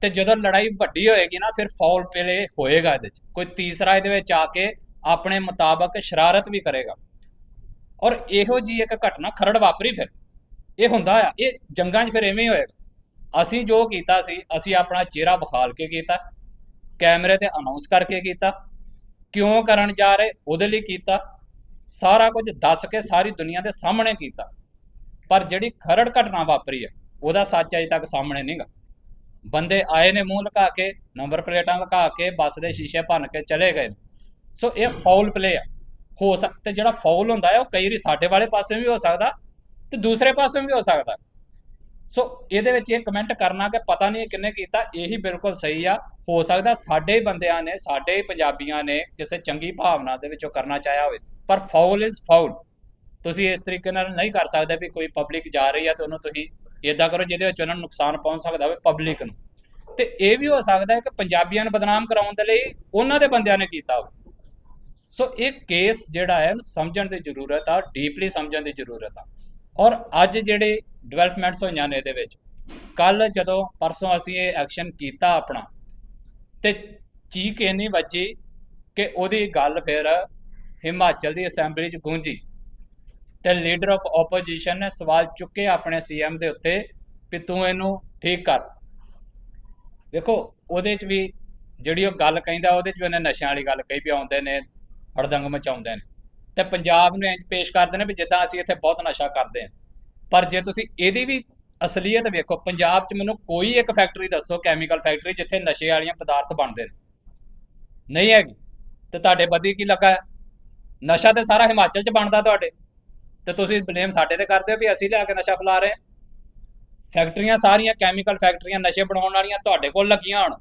ਤੇ ਜਦੋਂ ਲੜਾਈ ਵੱਡੀ ਹੋਏਗੀ ਨਾ ਫਿਰ ਫਾਉਲ ਪਲੇ ਹੋਏਗਾ ਇਹਦੇ 'ਚ। ਕੋਈ ਤੀਸਰਾ ਇਹਦੇ ਵਿੱਚ ਆ ਕੇ ਆਪਣੇ ਮੁਤਾਬਕ ਸ਼ਰਾਰਤ ਵੀ ਕਰੇਗਾ। ਔਰ ਇਹੋ ਜੀ ਇੱਕ ਘਟਨਾ ਖਰੜ ਵਾਪਰੀ ਫਿਰ। ਇਹ ਹੁੰਦਾ ਆ ਇਹ ਜੰਗਾਂ 'ਚ ਫਿਰ ਐਵੇਂ ਹੀ ਹੋਏਗਾ। ਅਸੀਂ ਜੋ ਕੀਤਾ ਸੀ ਅਸੀਂ ਆਪਣਾ ਚਿਹਰਾ ਵਿਖਾਲ ਕੇ ਕੀਤਾ ਕੈਮਰੇ ਤੇ ਅਨਾਉਂਸ ਕਰਕੇ ਕੀਤਾ ਕਿਉਂ ਕਰਨ ਜਾ ਰਹੇ ਉਹਦੇ ਲਈ ਕੀਤਾ ਸਾਰਾ ਕੁਝ ਦੱਸ ਕੇ ਸਾਰੀ ਦੁਨੀਆ ਦੇ ਸਾਹਮਣੇ ਕੀਤਾ। ਪਰ ਜਿਹੜੀ ਖਰੜ ਘਟਨਾ ਵਾਪਰੀ ਹੈ ਉਹਦਾ ਸੱਚ ਅਜੇ ਤੱਕ ਸਾਹਮਣੇ ਨਹੀਂਗਾ। ਬੰਦੇ ਆਏ ਨੇ ਮੂੰਹ ਲਗਾ ਕੇ, ਨੰਬਰ ਪਲੇਟਾਂ ਲਗਾ ਕੇ, ਬੱਸ ਦੇ ਸ਼ੀਸ਼ੇ ਭੰਨ ਕੇ ਚਲੇ ਗਏ ਸੋ ਇਹ ਫਾਉਲ ਪਲੇ ਆ। ਹੋ ਸਕਦਾ ਜਿਹੜਾ ਫਾਉਲ ਹੁੰਦਾ ਹੈ, ਉਹ ਕਈ ਵਾਰੀ ਸਾਡੇ ਵਾਲੇ ਪਾਸੇ ਵੀ ਹੋ ਸਕਦਾ ਤੇ ਦੂਸਰੇ ਪਾਸੇ ਵੀ ਹੋ ਸਕਦਾ। ਸੋ ਇਹਦੇ ਵਿੱਚ ਇਹ ਕਮੈਂਟ ਕਰਨਾ ਕਿ ਪਤਾ ਨਹੀਂ ਕਿੰਨੇ ਕੀਤਾ, ਇਹੀ ਬਿਲਕੁਲ ਸਹੀ ਆ। ਹੋ ਸਕਦਾ ਸਾਡੇ ਹੀ ਬੰਦਿਆਂ ਨੇ, ਸਾਡੇ ਹੀ ਪੰਜਾਬੀਆਂ ਨੇ ਕਿਸੇ ਚੰਗੀ ਭਾਵਨਾ ਦੇ ਵਿੱਚੋਂ ਕਰਨਾ ਚਾਹਿਆ ਹੋਵੇ। ਪਰ ਫਾਉਲ ਇਜ਼ ਫਾਉਲ ਤੁਸੀਂ ਇਸ ਤਰੀਕੇ ਨਾਲ ਨਹੀਂ ਕਰ ਸਕਦੇ ਵੀ ਕੋਈ ਪਬਲਿਕ ਜਾ ਰਹੀ ਆ ਤੇ ਉਹਨੂੰ ਤੁਸੀਂ ਇਦਾਂ ਕਰੋ ਜਿਹਦੇ ਵਿੱਚ ਉਹਨਾਂ ਨੂੰ ਨੁਕਸਾਨ ਪਹੁੰਚ ਸਕਦਾ ਹੋਵੇ ਪਬਲਿਕ ਨੂੰ। ਤੇ ਇਹ ਵੀ ਹੋ ਸਕਦਾ ਹੈ ਕਿ ਪੰਜਾਬੀਆਂ ਨੂੰ ਬਦਨਾਮ ਕਰਾਉਣ ਦੇ ਲਈ ਉਹਨਾਂ ਦੇ ਬੰਦਿਆਂ ਨੇ ਕੀਤਾ ਹੋਵੇ। ਸੋ ਇਹ ਕੇਸ ਜਿਹੜਾ ਹੈ ਸਮਝਣ ਦੀ ਜ਼ਰੂਰਤ ਆ ਡੀਪਲੀ ਸਮਝਣ ਦੀ ਜ਼ਰੂਰਤ ਆ। ਔਰ ਅੱਜ ਜਿਹੜੇ ਡਿਵੈਲਪਮੈਂਟਸ ਹੋਈਆਂ ਨੇ ਇਹਦੇ ਵਿੱਚ ਕੱਲ ਜਦੋਂ ਪਰਸੋਂ ਅਸੀਂ ਇਹ ਐਕਸ਼ਨ ਕੀਤਾ ਆਪਣਾ, ਤੇ ਚੀਕ ਇੰਨੀ ਵੱਜੀ ਕਿ ਉਹਦੀ ਗੱਲ ਫਿਰ ਹਿਮਾਚਲ ਦੀ ਅਸੈਂਬਲੀ 'ਚ ਗੂੰਜੀ। ਤੇ ਲੀਡਰ ਆਫ ਆਪੋਜੀਸ਼ਨ ਨੇ ਸਵਾਲ ਚੁੱਕੇ ਆਪਣੇ ਸੀਐਮ ਦੇ ਉੱਤੇ ਵੀ ਤੂੰ ਇਹਨੂੰ ਠੀਕ ਕਰ। ਦੇਖੋ, ਉਹਦੇ 'ਚ ਵੀ ਜਿਹੜੀ ਉਹ ਗੱਲ ਕਹਿੰਦਾ, ਉਹਦੇ 'ਚ ਵੀ ਉਹਨੇ ਨਸ਼ਿਆਂ ਵਾਲੀ ਗੱਲ ਕਹੀ ਵੀ ਆਉਂਦੇ ਨੇ, ਹੜਦੰਗ ਮਚਾਉਂਦੇ ਨੇ। ਤੇ ਪੰਜਾਬ ਨੂੰ ਇੰਜ ਪੇਸ਼ ਕਰਦੇ ਨੇ ਵੀ ਜਿੱਦਾਂ ਅਸੀਂ ਇੱਥੇ ਬਹੁਤ ਨਸ਼ਾ ਕਰਦੇ ਹਾਂ। ਪਰ ਜੇ ਤੁਸੀਂ ਇਹਦੀ ਵੀ ਅਸਲੀਅਤ ਵੇਖੋ, ਪੰਜਾਬ 'ਚ ਮੈਨੂੰ ਕੋਈ ਇੱਕ ਫੈਕਟਰੀ ਦੱਸੋ ਕੈਮੀਕਲ ਫੈਕਟਰੀ ਜਿੱਥੇ ਨਸ਼ੇ ਵਾਲੀਆਂ ਪਦਾਰਥ ਬਣਦੇ ਨੇ। ਨਹੀਂ ਹੈਗੀ। ਤੇ ਤੁਹਾਡੇ ਬੱਦੀ ਕੀ ਲੱਗਾ? ਨਸ਼ਾ ਤੇ ਸਾਰਾ ਹਿਮਾਚਲ 'ਚ ਬਣਦਾ ਤੁਹਾਡੇ। ਤੇ ਤੁਸੀਂ ਬਲੇਮ ਸਾਡੇ ਤੇ ਕਰਦੇ ਹੋ ਵੀ ਅਸੀਂ ਲਿਆ ਕੇ ਨਸ਼ਾ ਫੈਲਾ ਰਹੇ ਹਾਂ। ਫੈਕਟਰੀਆਂ ਸਾਰੀਆਂ ਕੈਮੀਕਲ ਫੈਕਟਰੀਆਂ ਨਸ਼ੇ ਬਣਾਉਣ ਵਾਲੀਆਂ ਤੁਹਾਡੇ ਕੋਲ ਲੱਗੀਆਂ ਹੋਣ।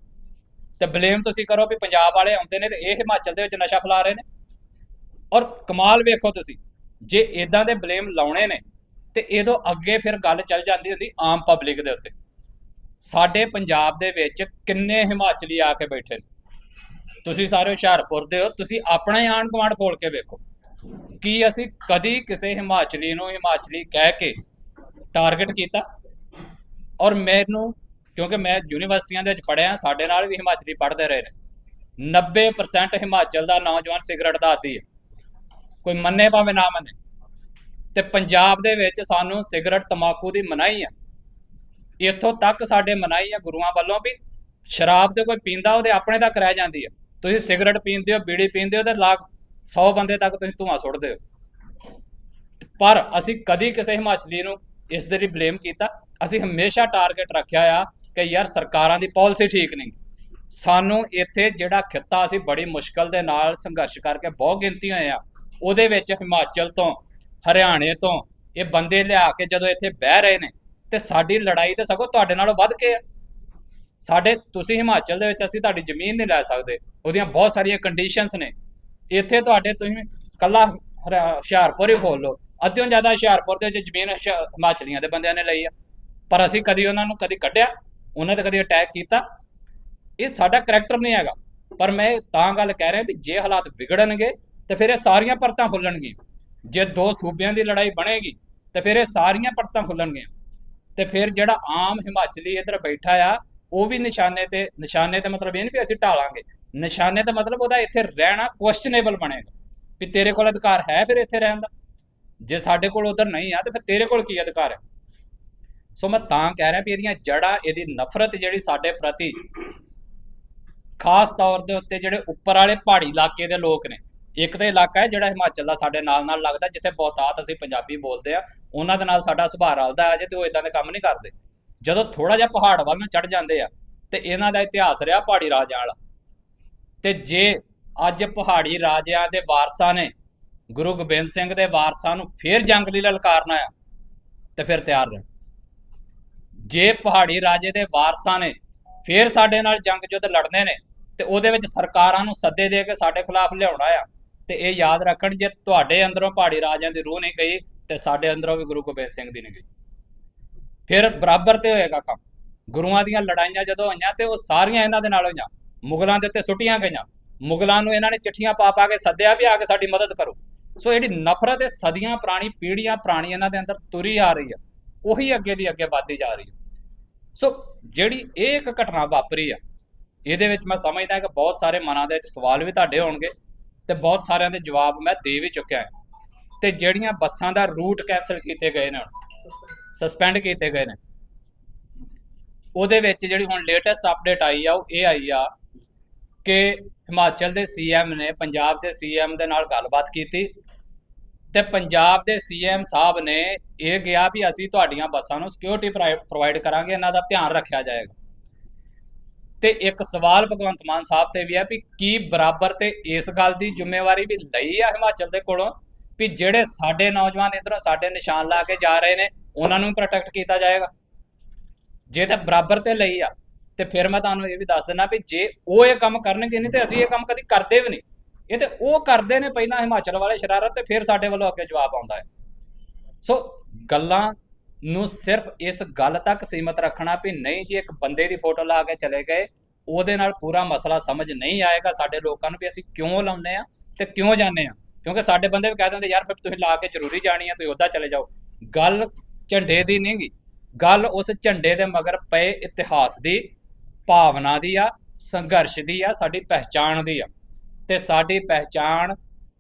ਤੇ ਬਲੇਮ ਤੁਸੀਂ ਕਰੋ ਵੀ ਪੰਜਾਬ ਵਾਲੇ ਆਉਂਦੇ ਨੇ ਤੇ ਇਹ ਹਿਮਾਚਲ ਦੇ ਵਿੱਚ ਨਸ਼ਾ ਫੈਲਾ ਰਹੇ ਨੇ। ਔਰ ਕਮਾਲ ਵੇਖੋ ਤੁਸੀਂ, ਜੇ ਇਦਾਂ ਦੇ ਬਲੇਮ ਲਾਉਣੇ ਨੇ, ਤੇ ਇਹਦੋਂ ਅੱਗੇ ਫਿਰ ਗੱਲ ਚੱਲ ਜਾਂਦੀ ਹੁੰਦੀ ਆਮ ਪਬਲਿਕ ਦੇ ਉੱਤੇ। ਸਾਡੇ ਪੰਜਾਬ ਦੇ ਵਿੱਚ ਕਿੰਨੇ ਹਿਮਾਚਲੀ ਆ ਕੇ ਬੈਠੇ ਨੇ। ਤੁਸੀਂ ਸਾਰੇ ਹੁਸ਼ਿਆਰਪੁਰ ਦੇ ਹੋ, ਤੁਸੀਂ ਆਪਣਾ ਹੀ ਆਣ ਗੁਆਂਢ ਖੋਲ ਕੇ ਵੇਖੋ। ਕੀ ਅਸੀਂ ਕਦੀ ਕਿਸੇ ਹਿਮਾਚਲੀ ਨੂੰ ਹਿਮਾਚਲੀ ਕਹਿ ਕੇ ਟਾਰਗੇਟ ਕੀਤਾ? ਔਰ ਮੈਨੂੰ, ਕਿਉਂਕਿ ਮੈਂ ਯੂਨੀਵਰਸਿਟੀਆਂ ਦੇ ਵਿੱਚ ਪੜ੍ਹਿਆ, ਸਾਡੇ ਨਾਲ ਵੀ ਹਿਮਾਚਲੀ ਪੜ੍ਹਦੇ ਰਹੇ ਨੇ। 90% ਹਿਮਾਚਲ ਦਾ ਨੌਜਵਾਨ ਸਿਗਰਟ ਦਾ ਆਦੀ ਹੈ। ਕੋਈ ਮੰਨੇ ਭਾਵੇਂ ਨਾ ਮੰਨੇ। ਤੇ ਪੰਜਾਬ ਦੇ ਵਿੱਚ ਸਾਨੂੰ ਸਿਗਰਟ ਤਮਾਕੂ ਦੀ ਮਨਾਹੀ ਹੈ ਇੱਥੋਂ ਤੱਕ ਸਾਡੇ ਮਨਾਹੀ ਹੈ ਗੁਰੂਆਂ ਵੱਲੋਂ ਵੀ। ਸ਼ਰਾਬ ਤੇ ਕੋਈ ਪੀਂਦਾ ਉਹਦੇ ਆਪਣੇ ਤੱਕ ਰਹਿ ਜਾਂਦੀ ਹੈ ਤੁਸੀਂ ਸਿਗਰਟ ਪੀਂਦੇ ਹੋ, ਬੀੜੀ ਪੀਂਦੇ ਹੋ ਤੇ ਲਾਗ 100 ਬੰਦੇ ਤੱਕ ਤੁਸੀਂ ਧੂਆਂ ਸੁੱਟਦੇ ਹੋ। ਪਰ ਅਸੀਂ ਕਦੀ ਕਿਸੇ ਹਿਮਾਚਲੀ ਨੂੰ ਇਸ ਦੇ ਲਈ ਬਲੇਮ ਕੀਤਾ। ਅਸੀਂ ਹਮੇਸ਼ਾ ਟਾਰਗੇਟ ਰੱਖਿਆ ਆ ਕਿ ਯਾਰ ਸਰਕਾਰਾਂ ਦੀ ਪਾਲਿਸੀ ਠੀਕ ਨਹੀਂ। ਸਾਨੂੰ ਇੱਥੇ ਜਿਹੜਾ ਖਿੱਤਾ ਅਸੀਂ ਬੜੀ ਮੁਸ਼ਕਲ ਦੇ ਨਾਲ ਸੰਘਰਸ਼ ਕਰਕੇ ਬਹੁਤ ਗਿਣਤੀ ਹੋਏ ਆ, ਉਹਦੇ ਵਿੱਚ ਹਿਮਾਚਲ ਤੋਂ, ਹਰਿਆਣੇ ਤੋਂ ਇਹ ਬੰਦੇ ਲਿਆ ਕੇ ਜਦੋਂ ਇੱਥੇ ਬਹਿ ਰਹੇ ਨੇ, ਤੇ ਸਾਡੀ ਲੜਾਈ ਤੇ ਸਗੋਂ ਤੁਹਾਡੇ ਨਾਲੋਂ ਵੱਧ ਕੇ ਆ। ਸਾਡੇ ਤੁਸੀਂ ਹਿਮਾਚਲ ਦੇ ਵਿੱਚ ਅਸੀਂ ਤੁਹਾਡੀ ਜ਼ਮੀਨ ਨਹੀਂ ਲੈ ਸਕਦੇ। ਉਹਦੀਆਂ ਬਹੁਤ ਸਾਰੀਆਂ ਕੰਡੀਸ਼ਨਸ ਨੇ। ਇੱਥੇ ਤੁਹਾਡੇ ਤੁਸੀਂ ਕੱਲਾ ਹਰਾ- ਹੁਸ਼ਿਆਰਪੁਰ ਹੀ ਖੋਲ ਲਓ। ਅੱਧਿਓਂ ਜ਼ਿਆਦਾ ਹੁਸ਼ਿਆਰਪੁਰ ਦੇ ਵਿੱਚ ਜ਼ਮੀਨ ਹੁਸ਼ਿਆ- ਹਿਮਾਚਲੀਆਂ ਦੇ ਬੰਦਿਆਂ ਨੇ ਲਈ ਆ। ਪਰ ਅਸੀਂ ਕਦੀ ਉਹਨਾਂ ਨੂੰ ਕਦੀ ਕੱਢਿਆ, ਉਹਨਾਂ ਤੇ ਕਦੀ ਅਟੈਕ ਕੀਤਾ। ਇਹ ਸਾਡਾ ਕਰੈਕਟਰ ਨਹੀਂ ਹੈਗਾ। ਪਰ ਮੈਂ ਤਾਂ ਗੱਲ ਕਹਿ ਰਿਹਾ ਵੀ ਜੇ ਹਾਲਾਤ ਵਿਗੜਨਗੇ, ਤੇ ਫਿਰ ਇਹ ਸਾਰੀਆਂ ਪਰਤਾਂ ਖੁੱਲਣਗੀਆਂ। ਜੇ ਦੋ ਸੂਬਿਆਂ ਦੀ ਲੜਾਈ ਬਣੇਗੀ, ਤੇ ਫਿਰ ਇਹ ਸਾਰੀਆਂ ਪਰਤਾਂ ਖੁੱਲਣਗੀਆਂ। ਤੇ ਫਿਰ ਜਿਹੜਾ ਆਮ ਹਿਮਾਚਲੀ ਇੱਧਰ ਬੈਠਾ ਆ, ਉਹ ਵੀ ਨਿਸ਼ਾਨੇ ਤੇ ਨਿਸ਼ਾਨੇ ਤੇ ਮਤਲਬ ਇਹ ਨਹੀਂ ਵੀ ਅਸੀਂ ਢਾਲਾਂਗੇ। ਨਿਸ਼ਾਨੇ ਦਾ ਮਤਲਬ ਉਹਦਾ ਇੱਥੇ ਰਹਿਣਾ ਕੁਐਸਚਨੇਬਲ ਬਣੇਗਾ। ਵੀ ਤੇਰੇ ਕੋਲ ਅਧਿਕਾਰ ਹੈ ਫਿਰ ਇੱਥੇ ਰਹਿਣ ਦਾ। ਜੇ ਸਾਡੇ ਕੋਲ ਉਧਰ ਨਹੀਂ ਆ, ਤੇ ਫਿਰ ਤੇਰੇ ਕੋਲ ਕੀ ਅਧਿਕਾਰ ਹੈ? ਸੋ ਮੈਂ ਤਾਂ ਕਹਿ ਰਿਹਾ ਵੀ ਇਹਦੀਆਂ ਜੜਾਂ ਇਹਦੀ ਨਫ਼ਰਤ ਜਿਹੜੀ ਸਾਡੇ ਪ੍ਰਤੀ, ਖਾਸ ਤੌਰ ਦੇ ਉੱਤੇ ਜਿਹੜੇ ਉੱਪਰ ਵਾਲੇ ਪਹਾੜੀ ਇਲਾਕੇ ਦੇ ਲੋਕ ਨੇ, ਇੱਕ ਤਾਂ ਇਲਾਕਾ ਹੈ ਜਿਹੜਾ ਹਿਮਾਚਲ ਦਾ ਸਾਡੇ ਨਾਲ ਨਾਲ ਲੱਗਦਾ, ਜਿੱਥੇ ਬਹੁਤਾਤ ਅਸੀਂ ਪੰਜਾਬੀ ਬੋਲਦੇ ਆ, ਉਹਨਾਂ ਦੇ ਨਾਲ ਸਾਡਾ ਸੁਭਾਅ ਰਲਦਾ ਹੈ ਜੇ ਤੇ ਉਹ ਇਦਾਂ ਦੇ ਕੰਮ ਨਹੀਂ ਕਰਦੇ। ਜਦੋਂ ਥੋੜਾ ਜਿਹਾ ਪਹਾੜ ਵੱਲ ਨੂੰ ਚੜ ਜਾਂਦੇ ਆ, ਤੇ ਇਹਨਾਂ ਦਾ ਇਤਿਹਾਸ ਰਿਹਾ ਪਹਾੜੀ ਰਾਜਾਂ ਵਾਲਾ। ਤੇ ਜੇ ਅੱਜ ਪਹਾੜੀ ਰਾਜਿਆਂ ਦੇ ਵਾਰਸਾਂ ਨੇ ਗੁਰੂ ਗੋਬਿੰਦ ਸਿੰਘ ਦੇ ਵਾਰਸਾਂ ਨੂੰ ਫੇਰ ਜੰਗ ਲਈ ਲਲਕਾਰਨਾ ਆ, ਤੇ ਫਿਰ ਤਿਆਰ ਰਹਿਣ। ਜੇ ਪਹਾੜੀ ਰਾਜੇ ਦੇ ਵਾਰਸਾਂ ਨੇ ਫਿਰ ਸਾਡੇ ਨਾਲ ਜੰਗ ਜੁੱਧ ਲੜਨੇ ਨੇ, ਤੇ ਉਹਦੇ ਵਿੱਚ ਸਰਕਾਰਾਂ ਨੂੰ ਸੱਦੇ ਦੇ ਕੇ ਸਾਡੇ ਖਿਲਾਫ ਲਿਆਉਣਾ ਆ, ਤੇ ਇਹ ਯਾਦ ਰੱਖਣ ਜੇ ਤੁਹਾਡੇ ਅੰਦਰੋਂ ਪਹਾੜੀ ਰਾਜਿਆਂ ਦੀ ਰੂਹ ਨਹੀਂ ਗਈ, ਤੇ ਸਾਡੇ ਅੰਦਰੋਂ ਵੀ ਗੁਰੂ ਗੋਬਿੰਦ ਸਿੰਘ ਦੀ ਨਹੀਂ ਗਈ। ਫਿਰ ਬਰਾਬਰ ਤੇ ਹੋਏਗਾ ਕੰਮ। ਗੁਰੂਆਂ ਦੀਆਂ ਲੜਾਈਆਂ ਜਦੋਂ ਹੋਈਆਂ ਤੇ ਉਹ ਸਾਰੀਆਂ ਇਹਨਾਂ ਦੇ ਨਾਲ ਹੋਈਆਂ ਮੁਗਲਾਂ ਦੇ ਉੱਤੇ ਸੁੱਟੀਆਂ ਗਈਆਂ। ਮੁਗਲਾਂ ਨੂੰ ਇਹਨਾਂ ਨੇ ਚਿੱਠੀਆਂ ਪਾ ਪਾ ਕੇ ਸੱਦਿਆ ਵੀ ਆ ਕੇ ਸਾਡੀ ਮਦਦ ਕਰੋ। ਸੋ ਜਿਹੜੀ ਨਫ਼ਰਤ ਇਹ ਸਦੀਆਂ ਪੁਰਾਣੀ ਪੀੜ੍ਹੀਆਂ ਪੁਰਾਣੀ ਇਹਨਾਂ ਦੇ ਅੰਦਰ ਤੁਰੀ ਆ ਰਹੀ ਆ ਉਹੀ ਅੱਗੇ ਦੀ ਅੱਗੇ ਵੱਧਦੀ ਜਾ ਰਹੀ ਹੈ। ਸੋ ਜਿਹੜੀ ਇਹ ਇੱਕ ਘਟਨਾ ਵਾਪਰੀ ਆ, ਇਹਦੇ ਵਿੱਚ ਮੈਂ ਸਮਝਦਾ ਕਿ ਬਹੁਤ ਸਾਰੇ ਮਨਾਂ ਦੇ ਵਿੱਚ ਸਵਾਲ ਵੀ ਤੁਹਾਡੇ ਹੋਣਗੇ ਤੇ ਬਹੁਤ ਸਾਰਿਆਂ ਦੇ ਜਵਾਬ ਮੈਂ ਦੇ ਵੀ ਚੁੱਕਿਆ ਹਾਂ। ਤੇ ਜਿਹੜੀਆਂ ਬੱਸਾਂ ਦਾ ਰੂਟ ਕੈਨਸਲ ਕੀਤੇ ਗਏ ਨੇ ਸਸਪੈਂਡ ਕੀਤੇ ਗਏ ਨੇ, ਉਹਦੇ ਵਿੱਚ ਜਿਹੜੀ ਹੁਣ ਲੇਟੈਸਟ ਅਪਡੇਟ ਆਈ ਆ, ਉਹ ਇਹ ਆਈ ਆ ਕਿ ਹਿਮਾਚਲ ਦੇ ਸੀਐਮ ਨੇ, ਪੰਜਾਬ ਦੇ ਸੀਐਮ ਦੇ ਨਾਲ ਗੱਲਬਾਤ ਕੀਤੀ ਤੇ ਪੰਜਾਬ ਦੇ ਸੀਐਮ ਸਾਹਿਬ ਨੇ ਇਹ ਗਿਆ ਵੀ ਅਸੀਂ ਤੁਹਾਡੀਆਂ ਬੱਸਾਂ ਨੂੰ ਸਿਕਿਉਰਿਟੀ ਪ੍ਰੋਵਾਈਡ ਕਰਾਂਗੇ, ਇਹਨਾਂ ਦਾ ਧਿਆਨ ਰੱਖਿਆ ਜਾਏਗਾ। ਤੇ ਇੱਕ ਸਵਾਲ ਭਗਵੰਤ ਮਾਨ ਸਾਹਿਬ ਤੇ ਵੀ ਹੈ ਵੀ ਕੀ ਬਰਾਬਰ ਤੇ ਇਸ ਗੱਲ ਦੀ ਜ਼ਿੰਮੇਵਾਰੀ ਵੀ ਲਈ ਆ ਹਿਮਾਚਲ ਦੇ ਕੋਲੋਂ ਵੀ ਜਿਹੜੇ ਸਾਡੇ ਨੌਜਵਾਨ ਇਧਰੋਂ ਸਾਡੇ ਨਿਸ਼ਾਨ ਲਾ ਕੇ ਜਾ ਰਹੇ ਨੇ, ਉਹਨਾਂ ਨੂੰ ਪ੍ਰੋਟੈਕਟ ਕੀਤਾ ਜਾਏਗਾ? ਜੇ ਤਾਂ ਬਰਾਬਰ ਤੇ ਲਈ ਆ ਤੇ ਫਿਰ ਮੈਂ ਤੁਹਾਨੂੰ ਇਹ ਵੀ ਦੱਸ ਦਿੰਦਾ ਵੀ ਜੇ ਉਹ ਇਹ ਕੰਮ ਕਰਨਗੇ ਨਹੀਂ ਤੇ ਅਸੀਂ ਇਹ ਕੰਮ ਕਦੀ ਕਰਦੇ ਵੀ ਨਹੀਂ। ਇਹ ਤੇ ਉਹ ਕਰਦੇ ਨੇ ਪਹਿਲਾਂ ਹਿਮਾਚਲ ਵਾਲੇ ਸ਼ਰਾਰਤ ਤੇ ਫਿਰ ਸਾਡੇ ਵੱਲੋਂ ਅੱਗੇ ਜਵਾਬ ਆਉਂਦਾ ਹੈ। ਸੋ ਗੱਲਾਂ ਨੂੰ ਸਿਰਫ ਇਸ ਗੱਲ ਤੱਕ ਸੀਮਤ ਰੱਖਣਾ ਵੀ ਨਹੀਂ ਜੀ, ਇੱਕ ਬੰਦੇ ਦੀ ਫੋਟੋ ਲਾ ਕੇ ਚਲੇ ਗਏ, ਉਹਦੇ ਨਾਲ ਪੂਰਾ ਮਸਲਾ ਸਮਝ ਨਹੀਂ ਆਏਗਾ ਸਾਡੇ ਲੋਕਾਂ ਨੂੰ ਵੀ ਅਸੀਂ ਕਿਉਂ ਲਾਉਂਦੇ ਆ ਤੇ ਕਿਉਂ ਜਾਂਦੇ ਆ ਕਿਉਂਕਿ ਸਾਡੇ ਬੰਦੇ ਵੀ ਕਹਿ ਦਿੰਦੇ, ਯਾਰ ਫਿਰ ਤੁਸੀਂ ਲਾ ਕੇ ਜ਼ਰੂਰੀ ਜਾਣੀ ਆ ਤੁਸੀਂ ਉੱਦਾਂ ਚਲੇ ਜਾਓ। ਗੱਲ ਝੰਡੇ ਦੀ ਨਹੀਂ ਗੀ। ਗੱਲ ਉਸ ਝੰਡੇ ਦੇ ਮਗਰ ਪਏ ਇਤਿਹਾਸ ਦੀ ਭਾਵਨਾ ਦੀ ਆ, ਸੰਘਰਸ਼ ਦੀ ਆ, ਸਾਡੀ ਪਹਿਚਾਣ ਦੀ ਆ। ਤੇ ਸਾਡੀ ਪਹਿਚਾਣ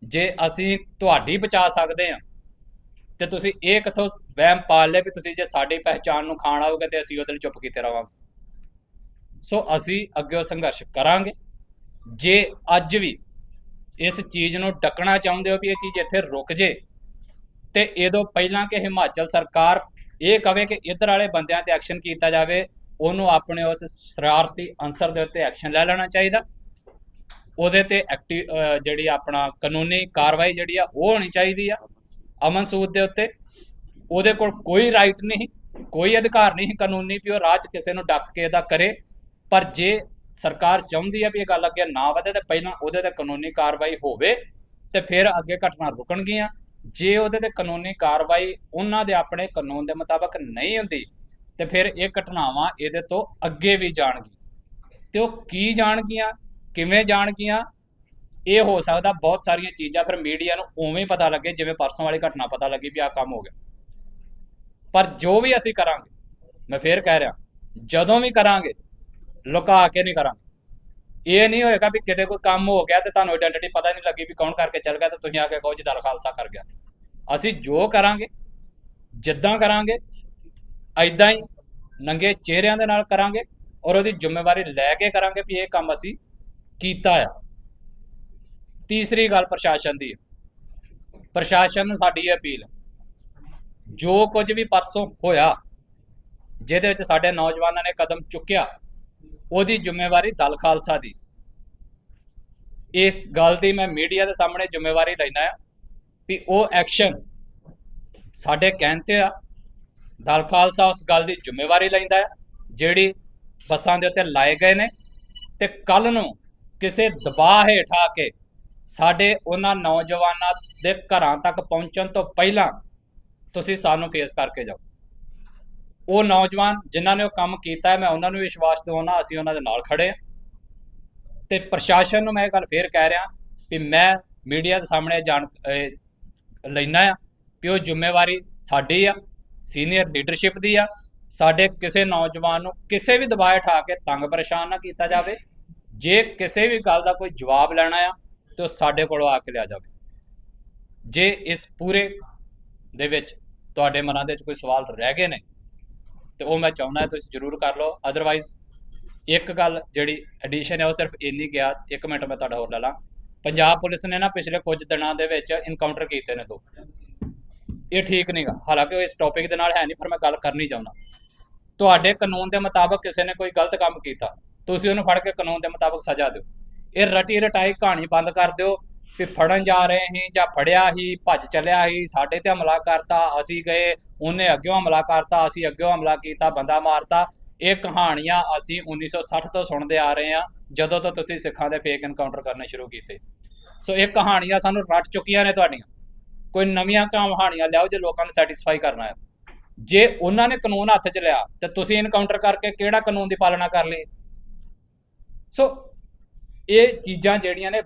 ਜੇ ਅਸੀਂ ਤੁਹਾਡੀ ਬਚਾ ਸਕਦੇ ਆ, ਤੇ ਤੁਸੀਂ ਇਹ ਕਿਥੋਂ ਵਹਿਮ ਪਾਲ ਲਿਆ ਵੀ ਤੁਸੀਂ ਜੇ ਸਾਡੀ ਪਹਿਚਾਣ ਨੂੰ ਖਾਣ ਆਓਗੇ ਤੇ ਅਸੀਂ ਉਹਦੇ ਲਈ ਚੁੱਪ ਕੀਤੇ ਰਵਾਂਗੇ। ਸੋ ਅਸੀਂ ਅੱਗੇ ਸੰਘਰਸ਼ ਕਰਾਂਗੇ। ਜੇ ਅੱਜ ਵੀ ਇਸ ਚੀਜ਼ ਨੂੰ ਡੱਕਣਾ ਚਾਹੁੰਦੇ ਹੋ ਵੀ ਇਹ ਚੀਜ਼ ਇੱਥੇ ਰੁਕ ਜੇ, ਤੇ ਇਹਦੋਂ ਪਹਿਲਾਂ ਕਿ ਹਿਮਾਚਲ ਸਰਕਾਰ ਇਹ ਕਵੇ ਕਿ ਇਧਰ ਵਾਲੇ ਬੰਦਿਆਂ ਤੇ ਐਕਸ਼ਨ ਕੀਤਾ ਜਾਵੇ ਉਹਨੂੰ ਆਪਣੇ ਉਸ ਸ਼ਰਾਰਤੀ ਅਨਸਰ ਦੇ ਉੱਤੇ ਐਕਸ਼ਨ ਲੈ ਲੈਣਾ ਚਾਹੀਦਾ। ਉਹਦੇ ਤੇ ਐਕਟਿਵ ਜਿਹੜੀ ਆਪਣਾ ਕਾਨੂੰਨੀ ਕਾਰਵਾਈ ਜਿਹੜੀ ਆ, ਉਹ ਹੋਣੀ ਚਾਹੀਦੀ ਆ ਅਮਨ ਸੂਦ ਦੇ ਉੱਤੇ। ਉਹਦੇ ਕੋਲ ਕੋਈ ਰਾਈਟ ਨਹੀਂ, ਕੋਈ ਅਧਿਕਾਰ ਨਹੀਂ, ਕਾਨੂੰਨੀ ਵੀ ਉਹ ਰਾਜ ਕਿਸੇ ਨੂੰ ਡੱਕ ਕੇ ਇਹਦਾ ਕਰੇ। ਪਰ ਜੇ ਸਰਕਾਰ ਚਾਹੁੰਦੀ ਹੈ ਵੀ ਇਹ ਗੱਲ ਅੱਗੇ ਨਾ ਵਧੇ ਤੇ ਪਹਿਲਾਂ ਉਹਦੇ ਤੇ ਕਾਨੂੰਨੀ ਕਾਰਵਾਈ ਹੋਵੇ, ਤੇ ਫਿਰ ਅੱਗੇ ਘਟਨਾ ਰੁਕਣਗੀਆਂ। ਜੇ ਉਹਦੇ ਤੇ ਕਾਨੂੰਨੀ ਕਾਰਵਾਈ ਉਹਨਾਂ ਦੇ ਆਪਣੇ ਕਾਨੂੰਨ ਦੇ ਮੁਤਾਬਕ ਨਹੀਂ ਹੁੰਦੀ ਤੇ ਫਿਰ ਇਹ ਘਟਨਾਵਾਂ ਇਹਦੇ ਤੋਂ ਅੱਗੇ ਵੀ ਜਾਣਗੀਆਂ। ਤੇ ਉਹ ਕੀ ਜਾਣਗੀਆਂ, ਕਿਵੇਂ ਜਾਣਗੀਆਂ, ਇਹ ਹੋ ਸਕਦਾ ਬਹੁਤ ਸਾਰੀਆਂ ਚੀਜ਼ਾਂ ਫਿਰ ਮੀਡੀਆ ਨੂੰ ਉਵੇਂ ਹੀ ਪਤਾ ਲੱਗੇ, ਜਿਵੇਂ ਪਰਸੋਂ ਵਾਲੀ ਘਟਨਾ ਪਤਾ ਲੱਗੀ ਵੀ ਆਹ ਕੰਮ ਹੋ ਗਿਆ। ਪਰ ਜੋ ਵੀ ਅਸੀਂ ਕਰਾਂਗੇ, ਮੈਂ ਫੇਰ ਕਹਿ ਰਿਹਾ, ਜਦੋਂ ਵੀ ਕਰਾਂਗੇ, ਲੁਕਾ ਕੇ ਨਹੀਂ ਕਰਾਂਗੇ। ਇਹ ਨਹੀਂ ਹੋਏਗਾ ਵੀ ਕਿਤੇ ਕੋਈ ਕੰਮ ਹੋ ਗਿਆ ਤੇ ਤੁਹਾਨੂੰ ਆਇਡੈਂਟੀਟੀ ਪਤਾ ਨਹੀਂ ਲੱਗੀ ਵੀ ਕੌਣ ਕਰਕੇ ਚੱਲ ਗਿਆ ਤੇ ਤੁਸੀਂ ਆ ਕੇ ਕਹੋ ਜੀ ਦਰ ਖਾਲਸਾ ਕਰ ਗਿਆ। ਅਸੀਂ ਜੋ ਕਰਾਂਗੇ, ਜਿੱਦਾਂ ਕਰਾਂਗੇ ਐਦਾਂ ਹੀ ਨੰਗੇ ਚਿਹਰਿਆਂ ਦੇ ਨਾਲ ਕਰਾਂਗੇ ਔਰ ਉਹਦੀ ਜ਼ਿੰਮੇਵਾਰੀ ਲੈ ਕੇ ਕਰਾਂਗੇ ਵੀ ਇਹ ਕੰਮ ਅਸੀਂ ਕੀਤਾ ਆ। ਤੀਸਰੀ ਗੱਲ ਪ੍ਰਸ਼ਾਸਨ ਦੀ। ਪ੍ਰਸ਼ਾਸਨ ਨੂੰ ਸਾਡੀ ਅਪੀਲ, ਜੋ ਕੁਝ ਵੀ ਪਰਸੋਂ ਹੋਇਆ, ਜਿਹਦੇ ਵਿੱਚ ਸਾਡੇ ਨੌਜਵਾਨਾਂ ਨੇ ਕਦਮ ਚੁੱਕਿਆ, ਉਹਦੀ ਜ਼ਿੰਮੇਵਾਰੀ ਦਲ ਖਾਲਸਾ ਦੀ। ਇਸ ਗੱਲ ਦੀ ਮੈਂ ਮੀਡੀਆ ਦੇ ਸਾਹਮਣੇ ਜ਼ਿੰਮੇਵਾਰੀ ਲੈਣਾ ਆ ਵੀ ਉਹ ਐਕਸ਼ਨ ਸਾਡੇ ਕਹਿਣ ਤੇ ਆ ਦਲ ਖਾਲਸਾ ਉਸ ਗੱਲ ਦੀ ਜ਼ਿੰਮੇਵਾਰੀ ਲੈਂਦਾ ਆ ਜਿਹੜੀ ਬੱਸਾਂ ਦੇ ਉੱਤੇ ਲਾਏ ਗਏ ਨੇ ਤੇ ਕੱਲ ਨੂੰ ਕਿਸੇ ਦਬਾਅ ਹੇਠ ਆ ਕੇ ਸਾਡੇ ਉਹਨਾਂ ਨੌਜਵਾਨਾਂ ਦੇ ਘਰਾਂ ਤੱਕ ਪਹੁੰਚਣ ਤੋਂ ਪਹਿਲਾਂ ਤੁਸੀਂ ਸਾਨੂੰ ਫੇਸ ਕਰਕੇ ਜਾਓ। ਉਹ ਨੌਜਵਾਨ ਜਿਨ੍ਹਾਂ ਨੇ ਉਹ ਕੰਮ ਕੀਤਾ ਹੈ, ਮੈਂ ਉਹਨਾਂ ਨੂੰ ਵਿਸ਼ਵਾਸ ਦਿਵਾਉਣਾ ਅਸੀਂ ਉਹਨਾਂ ਦੇ ਨਾਲ ਖੜੇ ਹਾਂ। ਤੇ ਪ੍ਰਸ਼ਾਸਨ ਨੂੰ ਮੈਂ ਇਹ ਗੱਲ ਫੇਰ ਕਹਿ ਰਿਹਾ ਵੀ ਮੈਂ ਮੀਡੀਆ ਦੇ ਸਾਹਮਣੇ ਜਾਣ ਲੈਣਾ ਆ ਵੀ ਉਹ ਜ਼ਿੰਮੇਵਾਰੀ ਸਾਡੀ ਆ ਸੀਨੀਅਰ ਲੀਡਰਸ਼ਿਪ ਦੀ ਆ। ਸਾਡੇ ਕਿਸੇ ਨੌਜਵਾਨ ਨੂੰ ਕਿਸੇ ਵੀ ਦਬਾਅ ਠਾ ਕੇ ਤੰਗ ਪਰੇਸ਼ਾਨ ਨਾ ਕੀਤਾ ਜਾਵੇ। ਜੇ ਕਿਸੇ ਵੀ ਗੱਲ ਦਾ ਕੋਈ ਜਵਾਬ ਲੈਣਾ ਆ, ਤੇ ਉਹ ਸਾਡੇ ਕੋਲੋਂ ਆ ਕੇ ਲਿਆ ਜਾਵੇ। ਜੇ ਇਸ ਪੂਰੇ ਦੇ ਵਿੱਚ ਤੁਹਾਡੇ ਮਨਾਂ ਦੇ ਵਿੱਚ ਕੋਈ ਸਵਾਲ ਰਹਿ ਗਏ ਨੇ, ਤੇ ਉਹ ਮੈਂ ਚਾਹੁੰਦਾ ਤੁਸੀਂ ਜ਼ਰੂਰ ਕਰ ਲਓ। ਅਦਰਵਾਈਜ਼ ਇੱਕ ਗੱਲ ਜਿਹੜੀ ਐਡੀਸ਼ਨ ਹੈ ਉਹ ਸਿਰਫ ਇੰਨੀ ਗਿਆ ਇੱਕ ਮਿੰਟ ਮੈਂ ਤੁਹਾਡਾ ਹੋਰ ਲੈ ਲਾਂ। ਪੰਜਾਬ ਪੁਲਿਸ ਨੇ ਨਾ ਪਿਛਲੇ ਕੁਝ ਦਿਨਾਂ ਦੇ ਵਿੱਚ ਇਨਕਾਊਂਟਰ ਕੀਤੇ ਨੇ ਦੋ। ਇਹ ਠੀਕ ਨਹੀਂਗਾ ਹਾਲਾਂਕਿ ਉਹ ਇਸ ਟੌਪਿਕ ਦੇ ਨਾਲ ਹੈ ਨਹੀਂ ਪਰ ਮੈਂ ਗੱਲ ਕਰਨੀ ਚਾਹੁੰਦਾ। ਤੁਹਾਡੇ ਕਾਨੂੰਨ ਦੇ ਮੁਤਾਬਕ ਕਿਸੇ ਨੇ ਕੋਈ ਗਲਤ ਕੰਮ ਕੀਤਾ, ਤੁਸੀਂ ਉਹਨੂੰ ਫੜ ਕੇ ਕਾਨੂੰਨ ਦੇ ਮੁਤਾਬਕ ਸਜ਼ਾ ਦਿਓ। ਇਹ ਰਟੀ ਰਟਾਈ ਕਹਾਣੀ ਬੰਦ ਕਰ ਦਿਓ ਵੀ ਫੜਨ ਜਾ ਰਹੇ ਸੀ ਜਾਂ ਫੜਿਆ ਹੀ ਭੱਜ ਚੱਲਿਆ ਸੀ, ਸਾਡੇ ਤੇ ਹਮਲਾ ਕਰਤਾ, ਅਸੀਂ ਗਏ, ਉਹਨੇ ਅੱਗੇ ਹਮਲਾ ਕਰਤਾ, ਅਸੀਂ ਅੱਗੇ ਹਮਲਾ ਕੀਤਾ, ਬੰਦਾ ਮਾਰਤਾ। ਇਹ ਕਹਾਣੀਆਂ ਅਸੀਂ 1960 ਤੋਂ ਸੁਣਦੇ ਆ ਰਹੇ ਹਾਂ, ਜਦੋਂ ਤੋਂ ਤੁਸੀਂ ਸਿੱਖਾਂ ਦੇ ਫੇਕ ਐਨਕਾਊਂਟਰ ਕਰਨੇ ਸ਼ੁਰੂ ਕੀਤੇ। ਸੋ ਇਹ ਕਹਾਣੀਆਂ ਸਾਨੂੰ ਰਟ ਚੁੱਕੀਆਂ ਨੇ ਤੁਹਾਡੀਆਂ। ਕੋਈ ਨਵੀਆਂ ਕਹਾਣੀਆਂ ਲਿਆਓ ਜੇ ਲੋਕਾਂ ਨੂੰ ਸੈਟੀਸਫਾਈ ਕਰਨਾ ਹੈ। ਜੇ ਉਹਨਾਂ ਨੇ ਕਾਨੂੰਨ ਹੱਥ 'ਚ ਲਿਆ, ਤੇ ਤੁਸੀਂ ਇਨਕਾਊਂਟਰ ਕਰਕੇ ਕਿਹੜਾ ਕਾਨੂੰਨ ਦੀ ਪਾਲਣਾ ਕਰ ਲਈ? ਸੋ ਇਹ ਚੀਜ਼ਾਂ ਜਿਹੜੀਆਂ ਨੇ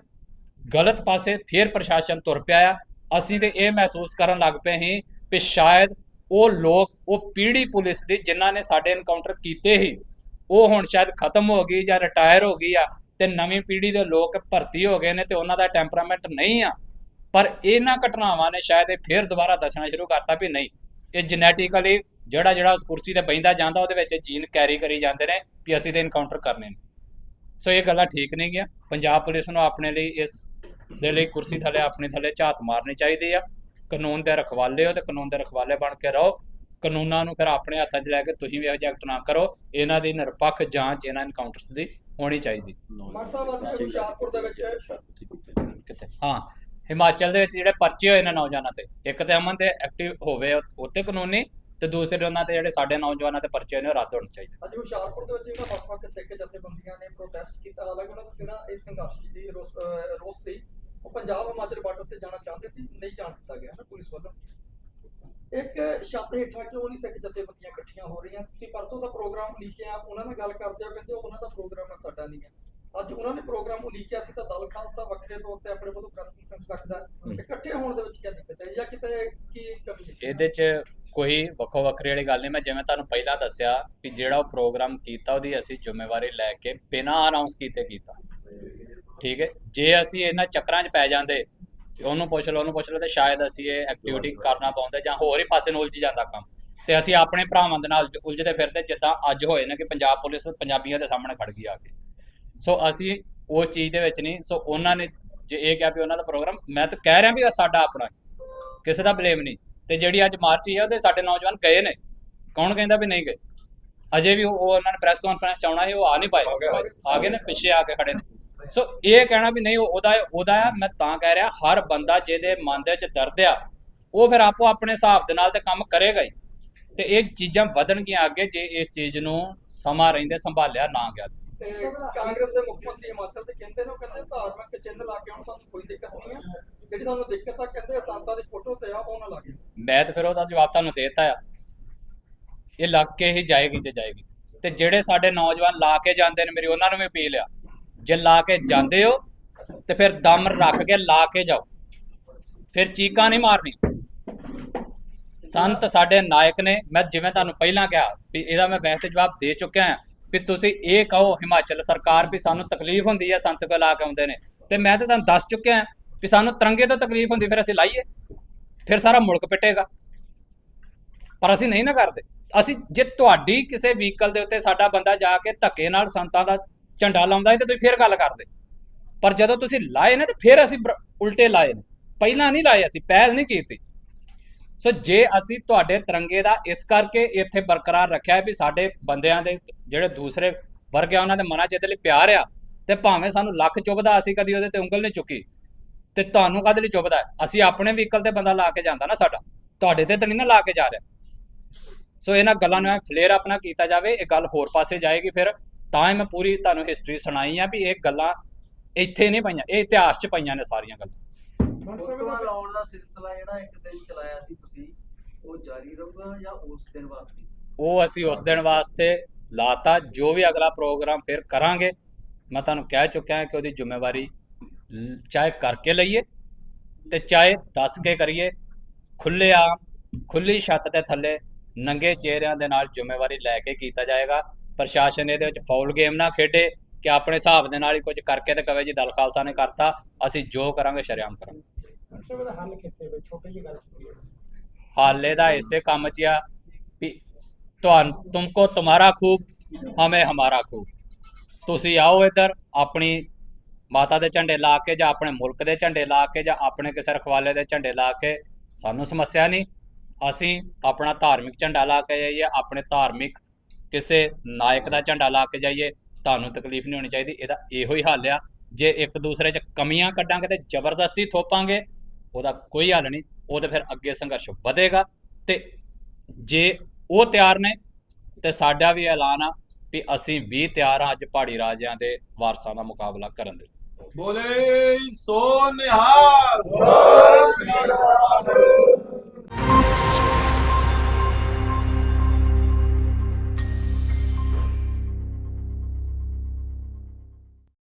ਗਲਤ ਪਾਸੇ ਫੇਰ ਪ੍ਰਸ਼ਾਸਨ ਤੁਰ ਪਿਆ ਆ। ਅਸੀਂ ਤੇ ਇਹ ਮਹਿਸੂਸ ਕਰਨ ਲੱਗ ਪਏ ਹਾਂ ਕਿ ਸ਼ਾਇਦ ਉਹ ਲੋਕ, ਉਹ ਪੀੜੀ ਪੁਲਿਸ ਦੀ ਜਿਨ੍ਹਾਂ ਨੇ ਸਾਡੇ ਇਨਕਾਊਂਟਰ ਕੀਤੇ ਸੀ, ਉਹ ਹੁਣ ਸ਼ਾਇਦ ਖਤਮ ਹੋ ਗਈ ਜਾਂ ਰਿਟਾਇਰ ਹੋ ਗਈ ਆ, ਤੇ ਨਵੀਂ ਪੀੜੀ ਦੇ ਲੋਕ ਭਰਤੀ ਹੋ ਗਏ ਨੇ ਤੇ ਉਹਨਾਂ ਦਾ ਟੈਂਪਰਾਮੈਂਟ ਨਹੀਂ ਆ। ਪਰ ਇਹਨਾਂ ਘਟਨਾਵਾਂ ਨੇ ਸ਼ਾਇਦ ਇਹ ਫੇਰ ਦੁਬਾਰਾ ਦੱਸਣਾ ਸ਼ੁਰੂ ਕਰਤਾ ਵੀ ਨਹੀਂ। ਇਹ ਜੈਨੇਟਿਕਲੀ ਜਿਹੜਾ ਜਿਹੜਾ ਉਸ ਕੁਰਸੀ ਤੇ ਬੈਂਦਾ ਜਾਂਦਾ ਉਹਦੇ ਵਿੱਚ ਜੀਨ ਕੈਰੀ ਕਰੀ ਜਾਂਦੇ ਨੇ ਵੀ ਅਸੀਂ ਤੇ ਐਨਕਾਊਂਟਰ ਕਰਨੇ ਨੇ। ਸੋ ਇਹ ਗੱਲਾਂ ਠੀਕ ਨਹੀਂ ਗਿਆ। ਪੰਜਾਬ ਪੁਲਿਸ ਨੂੰ ਆਪਣੇ ਲਈ ਇਸ ਦੇ ਲਈ ਕੁਰਸੀ ਥੱਲੇ ਆਪਣੇ ਥੱਲੇ ਝਾਤ ਮਾਰਨੀ ਚਾਹੀਦੀ ਆ। ਕਾਨੂੰਨ ਦੇ ਰਖਵਾਲੇ ਹੋ ਤੇ ਕਾਨੂੰਨ ਦੇ ਰਖਵਾਲੇ ਬਣ ਕੇ ਰਹੋ। ਕਾਨੂੰਨਾਂ ਨੂੰ ਫਿਰ ਆਪਣੇ ਹੱਥਾਂ 'ਚ ਲੈ ਕੇ ਤੁਸੀਂ ਵੀ ਇਹੋ ਜਿਹਾ ਐਕਟ ਨਾ ਕਰੋ। ਇਹਨਾਂ ਦੀ ਨਿਰਪੱਖ ਜਾਂਚ ਇਹਨਾਂ ਐਨਕਾਊਂਟਰਸ ਦੀ ਹੋਣੀ ਚਾਹੀਦੀ। ਮਾਨ ਸਾਹਿਬ ਅੱਜ ਹੁਸ਼ਿਆਰਪੁਰ ਦੇ ਵਿੱਚ ਕਿਤੇ ਹਾਂ। ਹਿਮਾਚਲ ਦੇ ਵਿੱਚ ਜਿਹੜੇ ਪਰਚੇ ਹੋਏ ਨੇ ਨੌਜਵਾਨਾਂ ਤੇ, ਇੱਕ ਤੇ ਅਮਨ ਤੇ ਐਕਟਿਵ ਹੋਵੇ ਉੱਤੇ ਕਾਨੂੰਨੀ ਤੇ ਦੂਸਰੇ ਉਹਨਾਂ ਤੇ ਜਿਹੜੇ ਸਾਡੇ ਨੌਜਵਾਨਾਂ ਤੇ ਪਰਚੇ ਨੇ ਰੱਦ ਹੋਣੇ ਚਾਹੀਦੇ। ਅੱਜ ਹੁਸ਼ਿਆਰਪੁਰ ਦੇ ਵਿੱਚ ਜਿਹੜਾ ਵੱਖ-ਵੱਖ ਸਿੱਖ ਜਥੇਬੰਦੀਆਂ ਨੇ ਪ੍ਰੋਟੈਸਟ ਕੀਤਾ। ਹਾਲਾਂਕਿ ਉਹਨਾਂ ਦਾ ਜਿਹੜਾ ਇਹ ਸੰਘਰਸ਼ ਸੀ, ਰੋਸ ਸੀ, ਉਹ ਪੰਜਾਬ ਹਿਮਾਚਲ ਬਾਰਡਰ ਤੇ ਜਾਣਾ ਚਾਹੁੰਦੇ ਸੀ, ਨਹੀਂ ਜਾਣ ਦਿੱਤਾ ਗਿਆ ਨਾ ਪੁਲਿਸ ਵੱਲੋਂ। ਇੱਕ ਛੱਤ ਹੇਠਾਂ ਕਿਉਂ ਨਹੀਂ ਸਿੱਖ ਜਥੇਬੰਦੀਆਂ ਇਕੱਠੀਆਂ ਹੋ ਰਹੀਆਂ? ਤੁਸੀਂ ਪਰਸੋਂ ਦਾ ਪ੍ਰੋਗਰਾਮ ਲਿਖਿਆ ਉਹਨਾਂ ਨਾਲ ਗੱਲ ਕਰਦੇ ਹੋ ਕਹਿੰਦੇ ਉਹਨਾਂ ਦਾ ਪ੍ਰੋਗਰਾਮ ਸਾਡਾ ਨਹੀਂ ਹੈ ਅੱਜ ਉਹਨਾਂ ਨੇ ਪ੍ਰੋਗਰਾਮ ਲਿਖਿਆ ਸੀ ਤਾਂ ਦਲ ਖਾਲਸਾ ਵੱਖਰੇ ਤੌਰ ਤੇ ਆਪਣੇ ਵੱਲੋਂ ਪ੍ਰੈਸ ਕਾਨਫਰੰਸ ਰੱਖਦਾ। ਇਕੱਠੇ ਹੋਣ ਦੇ ਵਿੱਚ ਕੀ ਦਿੱਕਤ ਹੈ ਜਾਂ ਕਿਤੇ ਕੀ ਕਮੀ ਹੈ? ਇਹਦੇ 'ਚ ਕੋਈ ਵੱਖੋ ਵੱਖਰੀ ਵਾਲੀ ਗੱਲ ਨਹੀਂ। ਮੈਂ ਜਿਵੇਂ ਤੁਹਾਨੂੰ ਪਹਿਲਾਂ ਦੱਸਿਆ ਕਿ ਜਿਹੜਾ ਉਹ ਪ੍ਰੋਗਰਾਮ ਕੀਤਾ ਉਹਦੀ ਅਸੀਂ ਜ਼ਿੰਮੇਵਾਰੀ ਲੈ ਕੇ ਬਿਨਾਂ ਅਨਾਉਂਸ ਕੀਤੇ ਕੀਤਾ। ਠੀਕ ਹੈ? ਜੇ ਅਸੀਂ ਇਹਨਾਂ ਚੱਕਰਾਂ 'ਚ ਪੈ ਜਾਂਦੇ ਉਹਨੂੰ ਪੁੱਛ ਲਓ ਉਹਨੂੰ ਪੁੱਛ ਲਓ ਤੇ ਸ਼ਾਇਦ ਅਸੀਂ ਇਹ ਐਕਟੀਵਿਟੀ ਕਰਨਾ ਪਾਉਂਦੇ ਜਾਂ ਹੋਰ ਹੀ ਪਾਸੇ ਨੂੰ ਉਲਝ ਜਾਂਦਾ ਕੰਮ। ਤੇ ਅਸੀਂ ਆਪਣੇ ਭਰਾਵਾਂ ਦੇ ਨਾਲ ਉਲਝਦੇ ਫਿਰਦੇ ਜਿੱਦਾਂ ਅੱਜ ਹੋਏ ਨੇ ਕਿ ਪੰਜਾਬ ਪੁਲਿਸ ਪੰਜਾਬੀਆਂ ਦੇ ਸਾਹਮਣੇ ਖੜ ਗਈ ਆ ਕੇ। ਸੋ ਅਸੀਂ ਉਸ ਚੀਜ਼ ਦੇ ਵਿੱਚ ਨਹੀਂ ਸੋ ਉਹਨਾਂ ਨੇ ਜੇ ਇਹ ਕਿਹਾ ਵੀ ਉਹਨਾਂ ਦਾ ਪ੍ਰੋਗਰਾਮ ਮੈਂ ਤਾਂ ਕਹਿ ਰਿਹਾ ਵੀ ਇਹ ਸਾਡਾ ਆਪਣਾ ਹੈ। ਕਿਸੇ ਦਾ ਬਲੇਮ ਨਹੀਂ। ਤੇ ਜਿਹੜੀ ਅੱਜ ਮਾਰਚ ਹੈ ਉਹਦੇ ਸਾਡੇ ਨੌਜਵਾਨ ਗਏ ਨੇ। ਕੌਣ ਕਹਿੰਦਾ ਵੀ ਨਹੀਂ ਗਏ? ਅਜੇ ਵੀ ਉਹ ਉਹ ਉਹਨਾਂ ਨੇ ਪ੍ਰੈਸ ਕਾਨਫਰੰਸ ਚ ਆਉਣਾ ਸੀ ਉਹ ਆ ਨਹੀਂ ਪਾਏ। ਆ ਗਏ ਨੇ ਪਿੱਛੇ ਆ ਕੇ ਖੜੇ ਨੇ। ਸੋ ਇਹ ਕਹਿਣਾ ਵੀ ਨਹੀਂ ਉਹ- ਉਹਦਾ ਉਹਦਾ ਆ ਮੈਂ ਤਾਂ ਕਹਿ ਰਿਹਾ ਹਰ ਬੰਦਾ ਜਿਹਦੇ ਮਨ ਦੇ ਵਿੱਚ ਦਰਦ ਆ ਉਹ ਫਿਰ ਆਪੋ ਆਪਣੇ ਹਿਸਾਬ ਦੇ ਨਾਲ ਤੇ ਕੰਮ ਕਰੇਗਾ ਹੀ। ਤੇ ਇਹ ਚੀਜ਼ਾਂ ਵਧਣਗੀਆਂ ਅੱਗੇ ਜੇ ਇਸ ਚੀਜ਼ ਨੂੰ ਸਮਾਂ ਰਹਿੰਦੇ ਸੰਭਾਲਿਆ ਨਾ ਗਿਆ। ਤੇ ਕਾਂਗਰਸ ਦੇ ਮੁੱਖ ਮੰਤਰੀ ਹਿਮਾਚਲ ਦੇ ਕਹਿੰਦੇ ਨੇ ਉਹ ਕਹਿੰਦੇ ਧਾਰਮਿਕ ਚਿੰਨ੍ਹ ਲਾ ਕੇ ਹੁਣ ਸਾਨੂੰ ਕੋਈ ਦਿੱਕਤ ਨਹੀਂ ਹੈ। ਜਿਹੜੀ ਸਾਨੂੰ ਦਿੱਕਤ ਆ ਕਹਿੰਦੇ ਸੰਤਾਂ ਦੀ ਫੋਟੋ ਤੇ ਆ ਉਹ ਨਾ ਲਾਗੇ। ਮੈਂ ਤੇ ਫਿਰ ਉਹਦਾ ਜਵਾਬ ਤੁਹਾਨੂੰ ਦੇ ਦਿੱਤਾ ਆ। ਇਹ ਲੱਗ ਕੇ ਹੀ ਜਾਏਗੀ ਜੇ ਜਾਏਗੀ। ਤੇ ਜਿਹੜੇ ਸਾਡੇ ਨੌਜਵਾਨ ਲਾ ਕੇ ਜਾਂਦੇ ਨੇ ਮੇਰੀ ਉਹਨਾਂ ਨੂੰ ਵੀ ਅਪੀਲ ਆ। ਜੇ ਲਾ ਕੇ ਜਾਂਦੇ ਹੋ ਤੇ ਫਿਰ ਦਮ ਰੱਖ ਕੇ ਲਾ ਕੇ ਜਾਓ। ਫਿਰ ਚੀਕਾਂ ਨਹੀਂ ਮਾਰਨੀ ਸੰਤ ਸਾਡੇ ਨਾਇਕ ਨੇ ਮੈਂ ਜਿਵੇਂ ਤੁਹਾਨੂੰ ਪਹਿਲਾਂ ਕਿਹਾ ਵੀ ਇਹਦਾ ਮੈਂ ਵੈਸੇ ਜਵਾਬ ਦੇ ਚੁੱਕਿਆ ਹਾਂ ਵੀ ਤੁਸੀਂ ਇਹ ਕਹੋ, ਹਿਮਾਚਲ ਸਰਕਾਰ ਵੀ ਸਾਨੂੰ ਤਕਲੀਫ ਹੁੰਦੀ ਹੈ, ਸੰਤ ਕੋਲ ਲਾ ਕੇ ਆਉਂਦੇ ਨੇ। ਤੇ ਮੈਂ ਤਾਂ ਤੁਹਾਨੂੰ ਦੱਸ ਚੁੱਕਿਆ ਵੀ ਸਾਨੂੰ ਤਿਰੰਗੇ ਤੋਂ ਤਕਲੀਫ ਹੁੰਦੀ, ਫਿਰ ਅਸੀਂ ਲਾਈਏ। ਫਿਰ ਸਾਰਾ ਮੁਲਕ ਪਿੱਟੇਗਾ। ਪਰ ਅਸੀਂ ਨਹੀਂ ਨਾ ਕਰਦੇ। ਅਸੀਂ ਜੇ ਤੁਹਾਡੀ ਕਿਸੇ ਵਹੀਕਲ ਦੇ ਉੱਤੇ ਸਾਡਾ ਬੰਦਾ ਜਾ ਕੇ ਧੱਕੇ ਨਾਲ ਸੰਤਾਂ ਦਾ ਝੰਡਾ ਲਾਉਂਦਾ ਹੈ, ਤੇ ਤੁਸੀਂ ਫਿਰ ਗੱਲ ਕਰਦੇ। ਪਰ ਜਦੋਂ ਤੁਸੀਂ ਲਾਏ ਨੇ, ਤੇ ਫਿਰ ਅਸੀਂ ਉਲਟੇ ਲਾਏ ਨੇ। ਪਹਿਲਾਂ ਨਹੀਂ ਲਾਏ ਅਸੀਂ, ਪਹਿਲ ਨਹੀਂ ਕੀਤੀ। ਸੋ ਜੇ ਅਸੀਂ ਤੁਹਾਡੇ ਤਿਰੰਗੇ ਦਾ ਇਸ ਕਰਕੇ ਇੱਥੇ ਬਰਕਰਾਰ ਰੱਖਿਆ ਹੈ ਵੀ ਸਾਡੇ ਬੰਦਿਆਂ ਦੇ ਜਿਹੜੇ ਦੂਸਰੇ ਵਰਗ ਆ, ਉਹਨਾਂ ਦੇ ਮਨਾਂ 'ਚ ਇਹਦੇ ਲਈ ਪਿਆਰ ਆ, ਤੇ ਭਾਵੇਂ ਸਾਨੂੰ ਲੱਖ ਚੁੱਭਦਾ ਅਸੀਂ ਕਦੀ ਉਹਦੇ ਤੇ ਉਂਗਲ ਨਹੀਂ ਚੁੱਕੀ, ਤੇ ਤੁਹਾਨੂੰ ਕਦੇ ਲਈ ਚੁੱਭਦਾ? ਅਸੀਂ ਆਪਣੇ ਵਹੀਕਲ ਤੇ ਬੰਦਾ ਲਾ ਕੇ ਜਾਂਦਾ ਨਾ ਸਾਡਾ, ਤੁਹਾਡੇ ਤੇ ਤਾਂ ਨਹੀਂ ਨਾ ਲਾ ਕੇ ਜਾ ਰਿਹਾ। ਸੋ ਇਹਨਾਂ ਗੱਲਾਂ ਨੂੰ ਫਲੇਅਰ ਆਪਣਾ ਕੀਤਾ ਜਾਵੇ, ਇਹ ਗੱਲ ਹੋਰ ਪਾਸੇ ਜਾਏਗੀ ਫਿਰ। ਤਾਂ ਹੀ ਮੈਂ ਪੂਰੀ ਤੁਹਾਨੂੰ ਹਿਸਟਰੀ ਸੁਣਾਈ ਆ ਵੀ ਇਹ ਗੱਲਾਂ ਇੱਥੇ ਨਹੀਂ ਪਈਆਂ, ਇਹ ਇਤਿਹਾਸ 'ਚ ਪਈਆਂ ਨੇ ਸਾਰੀਆਂ ਗੱਲਾਂ। ਫੋਟੋਆਂ ਲਾਉਣ ਦਾ ਸਿਲਸਿਲਾ ਜਿਹੜਾ ਇੱਕ ਦਿਨ ਚਲਾਇਆ ਸੀ ਤੁਸੀਂ ਉਹ ਜਾਰੀ ਰਹੂਗਾ ਜਾਂ ਉਸ ਦਿਨ ਵਾਸਤੇ ਉਹ ਅਸੀਂ ਉਸ ਦਿਨ ਵਾਸਤੇ ਲਾਤਾ ਜੋ ਵੀ ਅਗਲਾ ਪ੍ਰੋਗਰਾਮ ਫਿਰ ਕਰਾਂਗੇ ਮੈਂ ਤੁਹਾਨੂੰ ਕਹਿ ਚੁੱਕਿਆ ਹਾਂ ਕਿ ਉਹਦੀ ਜ਼ਿੰਮੇਵਾਰੀ ਚਾਹੇ ਕਰਕੇ ਲਈਏ ਤੇ ਚਾਹੇ ਦੱਸ ਕੇ ਕਰੀਏ ਖੁੱਲੇ ਆ ਖੁੱਲੀ ਛੱਤ ਦੇ ਥੱਲੇ ਨੰਗੇ ਚਿਹਰਿਆਂ ਦੇ ਨਾਲ ਜ਼ਿੰਮੇਵਾਰੀ ਲੈ ਕੇ ਕੀਤਾ ਜਾਏਗਾ। ਪ੍ਰਸ਼ਾਸਨ ਇਹਦੇ ਵਿੱਚ ਫਾਉਲ ਗੇਮ ਨਾ ਖੇਡੇ ਕਿ ਆਪਣੇ ਹਿਸਾਬ ਦੇ ਨਾਲ ਹੀ ਕੁਝ ਕਰਕੇ ਤੇ ਕਵੇ ਜੀ ਦਲ ਖਾਲਸਾ ਨੇ ਕਰਤਾ ਅਸੀਂ ਜੋ ਕਰਾਂਗੇ ਸ਼ਰੇਆਮ ਕਰਾਂਗੇ। ਸਭ ਦਾ ਹੱਲ ਕਿੱਥੇ ਵੇ ਛੋਟੀ ਜਿਹੀ ਗੱਲ ਕੀਤੀ ਹੈ। ਹਾਲੇ ਦਾ ਇਸੇ ਕੰਮ 'ਚ ਆ ਵੀ ਤੁਹਾਨੂੰ ਤੁਮਕੋ ਤੁਹਾਡਾ ਖੂਬ, ਹਮੇ ਹਮਾਰਾ ਖੂਬ। ਤੁਸੀਂ ਆਓ ਇੱਧਰ, ਆਪਣੀ ਮਾਤਾ ਦੇ ਝੰਡੇ ਲਾ ਕੇ ਜਾਂ ਆਪਣੇ ਮੁਲਕ ਦੇ ਝੰਡੇ ਲਾ ਕੇ ਜਾਂ ਆਪਣੇ ਕਿਸੇ ਰਖਵਾਲੇ ਦੇ ਝੰਡੇ ਲਾ ਕੇ, ਸਾਨੂੰ ਸਮੱਸਿਆ ਨਹੀਂ। ਅਸੀਂ ਆਪਣਾ ਧਾਰਮਿਕ ਝੰਡਾ ਲਾ ਕੇ ਜਾਈਏ, ਆਪਣੇ ਧਾਰਮਿਕ ਕਿਸੇ ਨਾਇਕ ਦਾ ਝੰਡਾ ਲਾ ਕੇ ਜਾਈਏ, ਤੁਹਾਨੂੰ ਤਕਲੀਫ ਨਹੀਂ ਹੋਣੀ ਚਾਹੀਦੀ। ਇਹਦਾ ਇਹੋ ਹੀ ਹੱਲ ਆ। ਜੇ ਇੱਕ ਦੂਸਰੇ 'ਚ ਕਮੀਆਂ ਕੱਢਾਂਗੇ ਤੇ ਜ਼ਬਰਦਸਤੀ ਥੋਪਾਂਗੇ ਉਹਦਾ ਕੋਈ ਹੱਲ ਨਹੀਂ, ਉਹ ਤੇ ਫਿਰ ਅੱਗੇ ਸੰਘਰਸ਼ ਵਧੇਗਾ ਤੇ ਜੇ ਉਹ ਤਿਆਰ ਨੇ ਤੇ ਸਾਡਾ ਵੀ ਐਲਾਨ ਆ ਵੀ ਅਸੀਂ ਵੀ ਤਿਆਰ ਆ ਅੱਜ ਪਹਾੜੀ ਰਾਜਿਆਂ ਦੇ ਵਾਰਸਾਂ ਦਾ ਮੁਕਾਬਲਾ ਕਰਨ ਦੇ। ਬੋਲੇ ਸੋ ਨਿਹਾਲ। ਸੋ ਸ੍ਰੀ